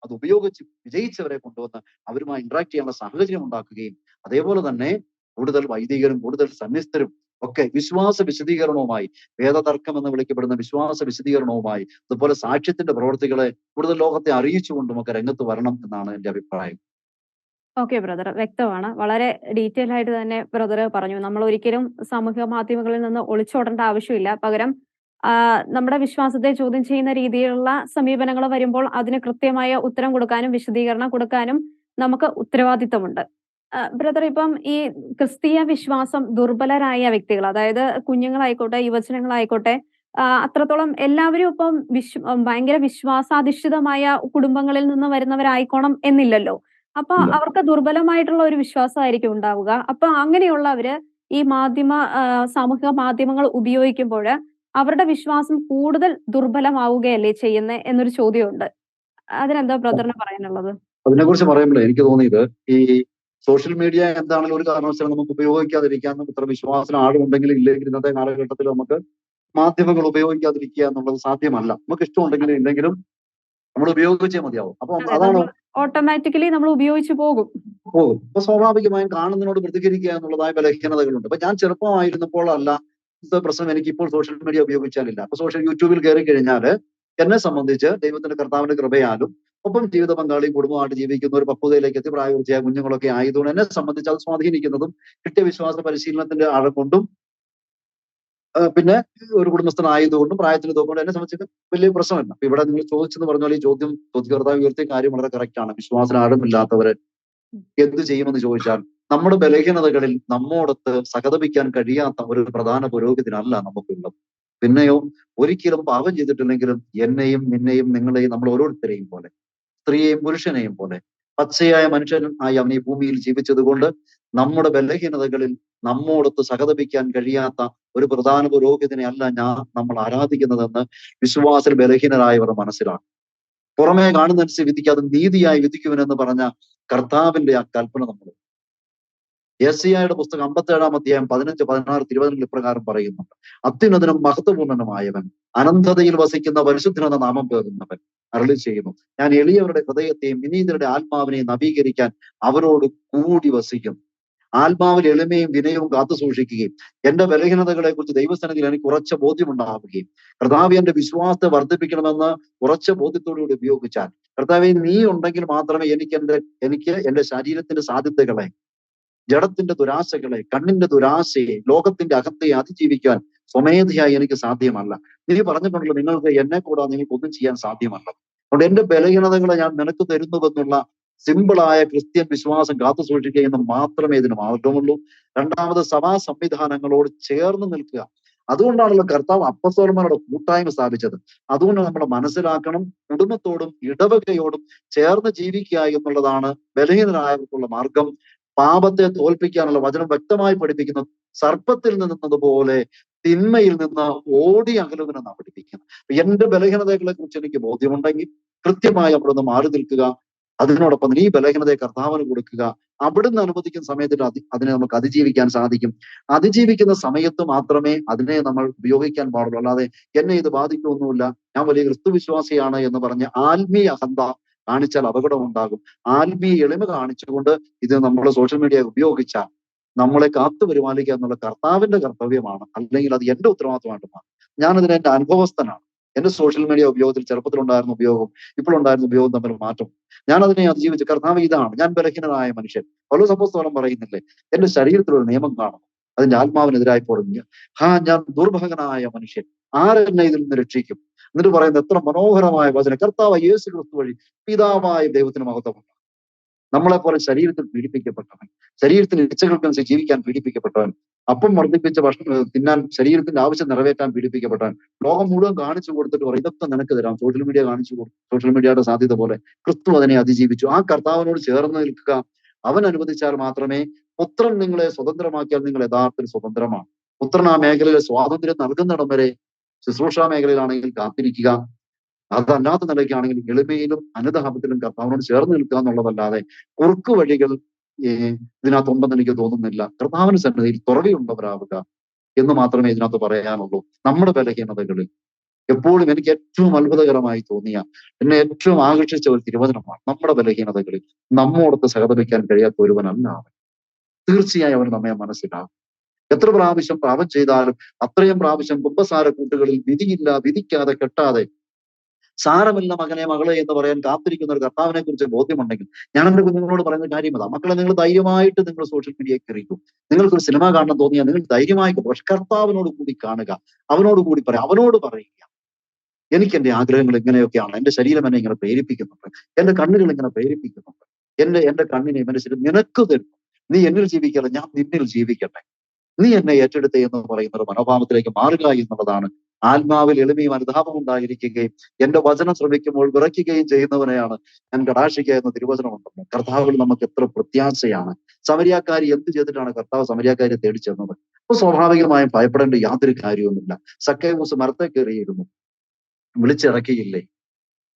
അത് ഉപയോഗിച്ച് വിജയിച്ചവരെ കൊണ്ടുവന്ന് അവരുമായി ഇന്ററാക്ട് ചെയ്യാനുള്ള സാഹചര്യം ഉണ്ടാക്കുകയും അതേപോലെ തന്നെ കൂടുതൽ വൈദികരും കൂടുതൽ സന്യസ്തരും ഒക്കെ വിശ്വാസ വിശദീകരണവുമായി വേദതർക്കം എന്ന് വിളിക്കപ്പെടുന്ന വിശ്വാസ വിശദീകരണവുമായി അതുപോലെ സാക്ഷ്യത്തിന്റെ പ്രവൃത്തികളെ കൂടുതൽ ലോകത്തെ അറിയിച്ചുകൊണ്ടും ഒക്കെ രംഗത്ത് വരണം എന്നാണ് എന്റെ അഭിപ്രായം. ഓക്കെ ബ്രദർ വ്യക്തമാണ്. വളരെ ഡീറ്റെയിൽ ആയിട്ട് തന്നെ ബ്രദർ പറഞ്ഞു. നമ്മൾ ഒരിക്കലും സാമൂഹിക മാധ്യമങ്ങളിൽ നിന്ന് ഒളിച്ചോടേണ്ട ആവശ്യമില്ല. പകരം നമ്മുടെ വിശ്വാസത്തെ ചോദ്യം ചെയ്യുന്ന രീതിയിലുള്ള സമീപനങ്ങൾ വരുമ്പോൾ അതിന് കൃത്യമായ ഉത്തരം കൊടുക്കാനും വിശദീകരണം കൊടുക്കാനും നമുക്ക് ഉത്തരവാദിത്തമുണ്ട്. ബ്രദർ ഇപ്പം ഈ ക്രിസ്തീയ വിശ്വാസം ദുർബലരായ വ്യക്തികൾ അതായത് കുഞ്ഞുങ്ങളായിക്കോട്ടെ യുവജനങ്ങളായിക്കോട്ടെ അത്രത്തോളം എല്ലാവരും ഇപ്പം വിശ്വ ഭയങ്കര വിശ്വാസാധിഷ്ഠിതമായ കുടുംബങ്ങളിൽ നിന്ന് വരുന്നവരായിക്കോണം എന്നില്ലല്ലോ. അപ്പൊ അവർക്ക് ദുർബലമായിട്ടുള്ള ഒരു വിശ്വാസമായിരിക്കും ഉണ്ടാവുക. അപ്പൊ അങ്ങനെയുള്ളവര് ഈ മാധ്യമ സാമൂഹിക മാധ്യമങ്ങൾ ഉപയോഗിക്കുമ്പോൾ അവരുടെ വിശ്വാസം കൂടുതൽ ദുർബലമാവുകയല്ലേ ചെയ്യുന്നത് എന്നൊരു ചോദ്യമുണ്ട്. അതിനെന്താ ബ്രദറിന് പറയാനുള്ളത്? അതിനെക്കുറിച്ച് പറയുമ്പോൾ എനിക്ക് തോന്നിയത് ഈ സോഷ്യൽ മീഡിയ എന്താണെങ്കിലും ഒരു കാരണവശാലും നമുക്ക് ഉപയോഗിക്കാതിരിക്കാനും ഇത്ര വിശ്വാസം ആളുണ്ടെങ്കിലും ഇല്ലെങ്കിൽ ഇന്നത്തെ കാലഘട്ടത്തിൽ നമുക്ക് മാധ്യമങ്ങൾ ഉപയോഗിക്കാതിരിക്കുക എന്നുള്ളത് സാധ്യമല്ല. നമുക്ക് ഇഷ്ടമുണ്ടെങ്കിലും ഇല്ലെങ്കിലും നമ്മൾ ഉപയോഗിച്ചേ മതിയാവും. അപ്പൊ അതാണ് ഓട്ടോമാറ്റിക്കലി നമ്മൾ ഉപയോഗിച്ചു പോകും. പോകും അപ്പൊ സ്വാഭാവികമായും കാണുന്നതിനോട് പ്രതികരിക്കുക എന്നുള്ളതായ ബലഹീനതകളുണ്ട് അപ്പൊ ഞാൻ ചെറുപ്പമായിരുന്നപ്പോൾ അല്ല പ്രശ്നം എനിക്ക് ഇപ്പോൾ സോഷ്യൽ മീഡിയ ഉപയോഗിച്ചാലില്ല. അപ്പൊ സോഷ്യൽ യൂട്യൂബിൽ കയറി കഴിഞ്ഞാൽ എന്നെ സംബന്ധിച്ച് ദൈവത്തിന്റെ കർത്താവിന്റെ കൃപയാലും ഒപ്പം ജീവിത പങ്കാളി കുടുംബമായിട്ട് ജീവിക്കുന്ന ഒരു പക്വതയിലേക്ക് എത്തി പ്രായപൂർത്തിയായ കുഞ്ഞുങ്ങളൊക്കെ ആയതുകൊണ്ട് എന്നെ സംബന്ധിച്ച് അത് സ്വാധീനിക്കുന്നതും കിട്ടിയ വിശ്വാസ പരിശീലനത്തിന്റെ ആഴം കൊണ്ടും പിന്നെ ഒരു കുടുംബസ്ഥനായതുകൊണ്ടും പ്രായത്തിന് ഇതുകൊണ്ട് എന്നെ സംബന്ധിച്ച് വലിയ പ്രശ്നമില്ല. അപ്പൊ ഇവിടെ നിങ്ങൾ ചോദിച്ചെന്ന് പറഞ്ഞാൽ ഈ ചോദ്യം ചോദ്യകർത്താവ് ഉയർത്തിയ കാര്യം വളരെ കറക്റ്റ് ആണ്. വിശ്വാസത്തിന് ആഴമില്ലാത്തവര് എന്ത് ചെയ്യുമെന്ന് ചോദിച്ചാൽ നമ്മുടെ ബലഹീനതകളിൽ നമ്മോടൊത്ത് സഹതപിക്കാൻ കഴിയാത്ത ഒരു പ്രധാന പുരോഗതിനല്ല നമുക്കുള്ളത്. പിന്നെയോ ഒരിക്കലും പാപം ചെയ്തിട്ടില്ലെങ്കിലും എന്നെയും നിന്നെയും നിങ്ങളെയും നമ്മൾ ഓരോരുത്തരെയും പോലെ സ്ത്രീയെയും പുരുഷനെയും പോലെ പച്ചയായ മനുഷ്യൻ ആയി അവൻ ഈ ഭൂമിയിൽ ജീവിച്ചത് കൊണ്ട് നമ്മുടെ ബലഹീനതകളിൽ നമ്മോടൊത്ത് സഹതപിക്കാൻ കഴിയാത്ത ഒരു പ്രധാന പുരോഹിതനെ അല്ല ഞാൻ നമ്മൾ ആരാധിക്കുന്നതെന്ന് വിശ്വാസത്തിൽ ബലഹീനരായവർ മനസ്സിലാണ്. പുറമേ കാണുന്നതനുസരിച്ച് വിധിക്കാതെ നീതിയായി വിധിക്കുവനെന്ന് പറഞ്ഞ കർത്താവിന്റെ ആ കൽപ്പന നമ്മൾ യെസിയായുടെ പുസ്തകം അമ്പത്തേഴാം അധ്യായം പതിനഞ്ച് പതിനാറ് തിരുവനന്തപുരം ഇപ്രകാരം പറയുന്നുണ്ട്. അത്യുന്നതനും മഹത്വപൂർണനുമായവൻ അനന്തതയിൽ വസിക്കുന്ന പരിശുദ്ധനെന്ന നാമം പേറുന്നവൻ അരളി ചെയ്യുന്നു. ഞാൻ എളിയവരുടെ ഹൃദയത്തെയും വിനീതരുടെ ആത്മാവിനെയും നവീകരിക്കാൻ അവരോട് കൂടി വസിക്കും. ആത്മാവിൽ എളിമയും വിനയവും കാത്തു സൂക്ഷിക്കുകയും എന്റെ ബലഹീനതകളെ കുറിച്ച് ദൈവസ്ഥാനത്തിൽ എനിക്ക് ഉറച്ച ബോധ്യമുണ്ടാവുകയും കർത്താവ് എന്റെ വിശ്വാസത്തെ വർദ്ധിപ്പിക്കണമെന്ന് ഉറച്ച ബോധ്യത്തോടുകൂടി ഉപയോഗിച്ചാൽ കർത്താവ് നീ ഉണ്ടെങ്കിൽ മാത്രമേ എനിക്ക് എന്റെ എനിക്ക് എന്റെ ശരീരത്തിന്റെ സാധ്യതകളെ ജഡത്തിന്റെ ദുരാശകളെ കണ്ണിന്റെ ദുരാശയെ ലോകത്തിന്റെ അകത്തെ അതിജീവിക്കാൻ സ്വമേധയായി എനിക്ക് സാധ്യമല്ല. നീ പറഞ്ഞിട്ടുണ്ടല്ലോ നിങ്ങൾക്ക് എന്നെ കൂടാതെ നിങ്ങൾക്ക് ഒന്നും ചെയ്യാൻ സാധ്യമല്ല. അതുകൊണ്ട് എന്റെ ബലഹീനതകളെ ഞാൻ നിനക്ക് തരുന്നുവെന്നുള്ള സിമ്പിളായ ക്രിസ്ത്യൻ വിശ്വാസം കാത്തു സൂക്ഷിക്കുക എന്ന് മാത്രമേ ഇതിന് മാർഗമുള്ളൂ. രണ്ടാമത് സഭാ സംവിധാനങ്ങളോട് ചേർന്ന് നിൽക്കുക. അതുകൊണ്ടാണല്ലോ കർത്താവ് അപ്പസ്തോലന്മാരുടെ കൂട്ടായ്മ സ്ഥാപിച്ചത്. അതുകൊണ്ട് നമ്മൾ മനസ്സിലാക്കണം കുടുംബത്തോടും ഇടവകയോടും ചേർന്ന് ജീവിക്കുക എന്നുള്ളതാണ് ബലഹീനരായവർക്കുള്ള മാർഗം. പാപത്തെ തോൽപ്പിക്കാനുള്ള വചനം വ്യക്തമായി പഠിപ്പിക്കുന്നു സർപ്പത്തിൽ നിന്നതുപോലെ തിന്മയിൽ നിന്ന് ഓടി അകലുവിനെന്നാണ് പഠിപ്പിക്കുന്നത് പഠിപ്പിക്കുന്നു. എന്റെ ബലഹീനതകളെ കുറിച്ച് എനിക്ക് ബോധ്യമുണ്ടെങ്കിൽ കൃത്യമായി അവിടെ നിന്ന് മാറി നിൽക്കുക. അതിനോടൊപ്പം ഈ ബലഹീനതയെ കർത്താവിന് കൊടുക്കുക. അവിടുന്ന് അനുവദിക്കുന്ന സമയത്തിൽ അതി അതിനെ നമുക്ക് അതിജീവിക്കാൻ സാധിക്കും. അതിജീവിക്കുന്ന സമയത്ത് മാത്രമേ അതിനെ നമ്മൾ ഉപയോഗിക്കാൻ പാടുള്ളൂ. അല്ലാതെ എന്നെ ഇത് ബാധിക്കൊന്നുമില്ല ഞാൻ വലിയ ക്രിസ്തു വിശ്വാസിയാണ് എന്ന് പറഞ്ഞ് ആത്മീയ അഹന്ത കാണിച്ചാൽ അപകടം ഉണ്ടാകും ആത്മീയ എളിമ കാണിച്ചുകൊണ്ട് ഇത് നമ്മൾ സോഷ്യൽ മീഡിയ ഉപയോഗിച്ചാൽ നമ്മളെ കാത്തു പരിപാലിക്കുക എന്നുള്ള കർത്താവിന്റെ കർത്തവ്യമാണ്. അല്ലെങ്കിൽ അത് എന്റെ ഉത്തരവാദിത്തമായിട്ട് ഞാനതിന് എന്റെ അനുഭവസ്ഥനാണ്. എന്റെ സോഷ്യൽ മീഡിയ ഉപയോഗത്തിൽ ചെറുപ്പത്തിലുണ്ടായിരുന്ന ഉപയോഗം ഇപ്പോഴുണ്ടായിരുന്ന ഉപയോഗം തമ്മിൽ മാറ്റം. ഞാൻ അതിനെ അതിജീവിച്ച് കർത്താവ് ഇതാണ്. ഞാൻ ബലഹീനനായ മനുഷ്യൻ. പല സമ്പോസ്തോളം പറയുന്നില്ലേ? എന്റെ ശരീരത്തിൽ ഒരു നിയമം കാണും അതിന്റെ ആത്മാവിനെതിരായി പോടുന്നു ഹാ ഞാൻ ദുർഭകനായ മനുഷ്യൻ. ആരെന്നെ ഇതിൽ നിന്ന് രക്ഷിക്കും? എന്നിട്ട് പറയുന്നത് എത്ര മനോഹരമായ വചനം. കർത്താവ് യേശു ക്രിസ്തു വഴി പിതാവായ ദൈവത്തിന് മഹത്വമുണ്ട്. നമ്മളെ പോലെ ശരീരത്തിൽ പീഡിപ്പിക്കപ്പെട്ടവൻ ശരീരത്തിന് ഇച്ഛകൾക്കനുസരിച്ച് ജീവിക്കാൻ പീഡിപ്പിക്കപ്പെട്ടവൻ അപ്പം വർദ്ധിപ്പിച്ച ഭക്ഷണം തിന്നാൻ ശരീരത്തിന്റെ ആവശ്യം നിറവേറ്റാൻ പീഡിപ്പിക്കപ്പെട്ടവൻ ലോകം മുഴുവൻ കാണിച്ചു കൊടുത്തിട്ട് പറയും ഇതൊക്കെ നിനക്ക് തരാം. സോഷ്യൽ മീഡിയ കാണിച്ചു കൊടുക്കും സോഷ്യൽ മീഡിയയുടെ സാധ്യത പോലെ ക്രിസ്തു അതിനെ അതിജീവിച്ചു. ആ കർത്താവിനോട് ചേർന്ന് നിൽക്കുക. അവൻ അനുവദിച്ചാൽ മാത്രമേ പുത്രൻ നിങ്ങളെ സ്വതന്ത്രമാക്കിയാൽ നിങ്ങൾ യഥാർത്ഥത്തിൽ സ്വതന്ത്രമാണ്. പുത്രൻ ആ മേഖലയിൽ സ്വാതന്ത്ര്യം നൽകുന്നിടം വരെ ശുശ്രൂഷ മേഖലയിലാണെങ്കിൽ കാത്തിരിക്കുക. അതല്ലാത്ത നിലയ്ക്കാണെങ്കിൽ എളിമയിലും അനുദാപത്തിലും കർത്താവിനോട് ചേർന്ന് നിൽക്കുക എന്നുള്ളതല്ലാതെ കുറുക്കു വഴികൾ ഇതിനകത്തുണ്ടെന്ന് എനിക്ക് തോന്നുന്നില്ല. കർത്താവിന് സന്നിധിയിൽ തുറവിയുള്ളവരാവുക എന്ന് മാത്രമേ ഇതിനകത്ത് പറയാനുള്ളൂ. നമ്മുടെ ബലഹീനതകളിൽ. എപ്പോഴും എനിക്ക് ഏറ്റവും അത്ഭുതകരമായി തോന്നിയ എന്നെ ഏറ്റവും ആകർഷിച്ച ഒരു തിരുവചനമാണ് നമ്മുടെ ബലഹീനതകളിൽ. നമ്മോടൊത്ത് സഹതപിക്കാൻ കഴിയാത്ത ഒരുവനല്ല അവൻ. തീർച്ചയായും അവൻ നമ്മെ മനസ്സിലാകും എത്ര പ്രാവശ്യം പാപം ചെയ്താലും അത്രയും പ്രാവശ്യം കുമ്പസാര കൂട്ടുകളിൽ വിധിയില്ല വിധിക്കാതെ കെട്ടാതെ. സാരമില്ല മകനെ മകളെ എന്ന് പറയാൻ കാത്തിരിക്കുന്ന ഒരു കർത്താവിനെ കുറിച്ച് ബോധ്യമുണ്ടെങ്കിൽ ഞാൻ എന്റെ കുഞ്ഞുങ്ങളോട് പറയുന്ന കാര്യം അതാ. മക്കളെ നിങ്ങൾ ധൈര്യമായിട്ട് നിങ്ങൾ സോഷ്യൽ കയറിക്കും നിങ്ങൾക്ക് ഒരു സിനിമ കാണാൻ തോന്നിയാൽ നിങ്ങൾ ധൈര്യമായി പോകും പക്ഷെ കർത്താവിനോട് കൂടി കാണുക. അവനോട് കൂടി പറയാം. അവനോട് പറയുക. എനിക്ക് എന്റെ ആഗ്രഹങ്ങൾ ഇങ്ങനെയൊക്കെയാണ്. എന്റെ ശരീരം എന്നെ ഇങ്ങനെ പ്രേരിപ്പിക്കുന്നുണ്ട്. എന്റെ കണ്ണുകൾ ഇങ്ങനെ പ്രേരിപ്പിക്കുന്നുണ്ട്. എന്റെ എന്റെ കണ്ണിനെ മനസ്സിൽ നിനക്ക് തരും നീ എന്നിൽ ജീവിക്കല്ല ഞാൻ നിന്നിൽ ജീവിക്കട്ടെ. നീ എന്നെ ഏറ്റെടുത്തേ എന്ന് പറയുന്ന ഒരു മനോഭാവത്തിലേക്ക് മാറുക എന്നുള്ളതാണ്. ആത്മാവിൽ എളിമയും അനുതാപം ഉണ്ടായിരിക്കുകയും എന്റെ വചനം ശ്രമിക്കുമ്പോൾ വിറയ്ക്കുകയും ചെയ്യുന്നവനെയാണ് ഞാൻ കടാക്ഷിക്കുക എന്ന തിരുവചനമുണ്ടല്ലോ. കർത്താവിൽ നമുക്ക് എത്ര പ്രത്യാശയാണ്. സമരിയാക്കാരി എന്ത് ചെയ്തിട്ടാണ് കർത്താവ് സമരിയാക്കാരി തേടി ചെന്നത്? അപ്പൊ സ്വാഭാവികമായും ഭയപ്പെടേണ്ട യാതൊരു കാര്യവുമില്ല. സക്കേമൂസ് മരത്തെ കയറിയിരുന്നു. വിളിച്ചിറക്കിയില്ലേ?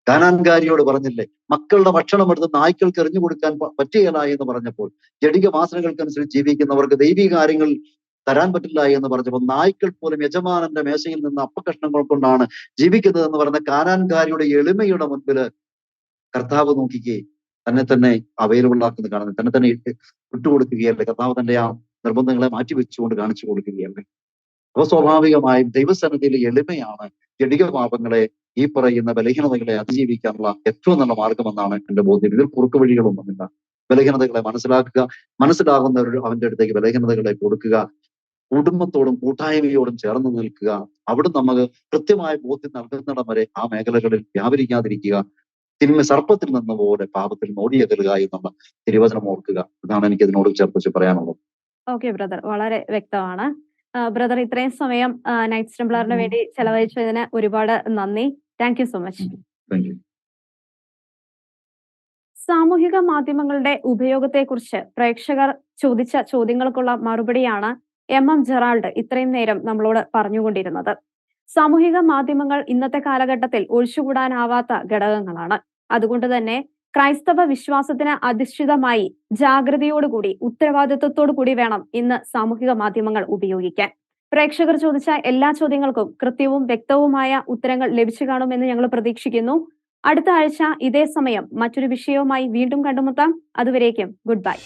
കാനാൻകാരിയോട് പറഞ്ഞില്ലേ മക്കളുടെ ഭക്ഷണം എടുത്ത് നായ്ക്കൾക്ക് എറിഞ്ഞു കൊടുക്കാൻ പറ്റുകയില്ല എന്ന് പറഞ്ഞപ്പോൾ ജടിക വാസനകൾക്കനുസരിച്ച് ജീവിക്കുന്നവർക്ക് ദൈവിക കാര്യങ്ങൾ തരാൻ പറ്റില്ല എന്ന് പറഞ്ഞപ്പോൾ നായ്ക്കൾ പോലും യജമാനന്റെ മേശയിൽ നിന്ന് അപ്പകഷ്ണങ്ങൾ കൊണ്ടാണ് ജീവിക്കുന്നത് എന്ന് പറഞ്ഞ കാനാൻകാരിയുടെ എളിമയുടെ മുൻപിൽ കർത്താവ് നോക്കിക്കേ തന്നെ തന്നെ അവൈലബിൾ ആക്കുന്നത് കാണുന്നത് തന്നെ തന്നെ വിട്ടുകൊടുക്കുകയല്ലേ കർത്താവ് തന്റെ ആ നിർബന്ധങ്ങളെ മാറ്റി വെച്ചുകൊണ്ട് കാണിച്ചു കൊടുക്കുകയല്ലേ? അപ്പൊ സ്വാഭാവികമായും ദൈവസന്നിധിയിലെ എളിമയാണ് ജടിക പാപങ്ങളെ ഈ പറയുന്ന ബലഹീനതകളെ അതിജീവിക്കാനുള്ള ഏറ്റവും നല്ല മാർഗമെന്നാണ് എന്റെ ബോധ്യം. ഇതിൽ കുറുക്ക് വഴികളൊന്നുമില്ല ബലഹീനതകളെ മനസ്സിലാക്കുക മനസ്സിലാകുന്നവർ അവന്റെ അടുത്തേക്ക് ബലഹീനതകളെ കൊടുക്കുക കുടുംബത്തോടും കൂട്ടായ്മയോടും ചേർന്ന് നിൽക്കുക. അവിടെ നമുക്ക് കൃത്യമായ ബോധ്യം നൽകുന്നിടം വരെ ആ മേഖലകളിൽ വ്യാപരിക്കാതിരിക്കുക. തിന്മ സർപ്പത്തിൽ നിന്ന പോലെ പാപത്തിൽ നോടിയകലുക എന്നുള്ള തിരുവചനം ഓർക്കുക. ഇതാണ് എനിക്ക് ഇതിനോട് ചേർത്ത് പറയാനുള്ളത്. ഓക്കെ ബ്രദർ വളരെ വ്യക്തമാണ്. ബ്രദർ ഇത്രയും സമയം നൈറ്റ് സ്ട്രംബ്ലറിന് വേണ്ടി ചെലവഴിച്ചതിന് ഒരുപാട് നന്ദി. Thank you so much thank you സാമൂഹിക മാധ്യമങ്ങളുടെ ഉപയോഗത്തെക്കുറിച്ച് പ്രേക്ഷകർ ചോദിച്ച ചോദ്യങ്ങൾക്കുള്ള മറുപടിയാണ് എം എം ജെറാൾഡ് ഇത്രയും നേരം നമ്മളോട് പറഞ്ഞുകൊണ്ടിരുന്നത്. സാമൂഹിക മാധ്യമങ്ങൾ ഇന്നത്തെ കാലഘട്ടത്തിൽ ഒഴിച്ചുകൂടാനാവാത്ത ഘടകങ്ങളാണ്. അതുകൊണ്ട് തന്നെ ക്രൈസ്തവ വിശ്വാസത്തിന് അധിഷ്ഠിതമായി ജാഗ്രതയോടുകൂടി കൂടി വേണം ഇന്ന് സാമൂഹിക മാധ്യമങ്ങൾ ഉപയോഗിക്കാൻ. പ്രേക്ഷകർ ചോദിച്ച എല്ലാ ചോദ്യങ്ങൾക്കും കൃത്യവും വ്യക്തവുമായ ഉത്തരങ്ങൾ ലഭിച്ചു കാണുമെന്ന് ഞങ്ങൾ പ്രതീക്ഷിക്കുന്നു. അടുത്ത ആഴ്ച ഇതേ സമയം മറ്റൊരു വിഷയവുമായി വീണ്ടും കണ്ടുമുട്ടാം. അതുവരേക്കും ഗുഡ് ബൈ.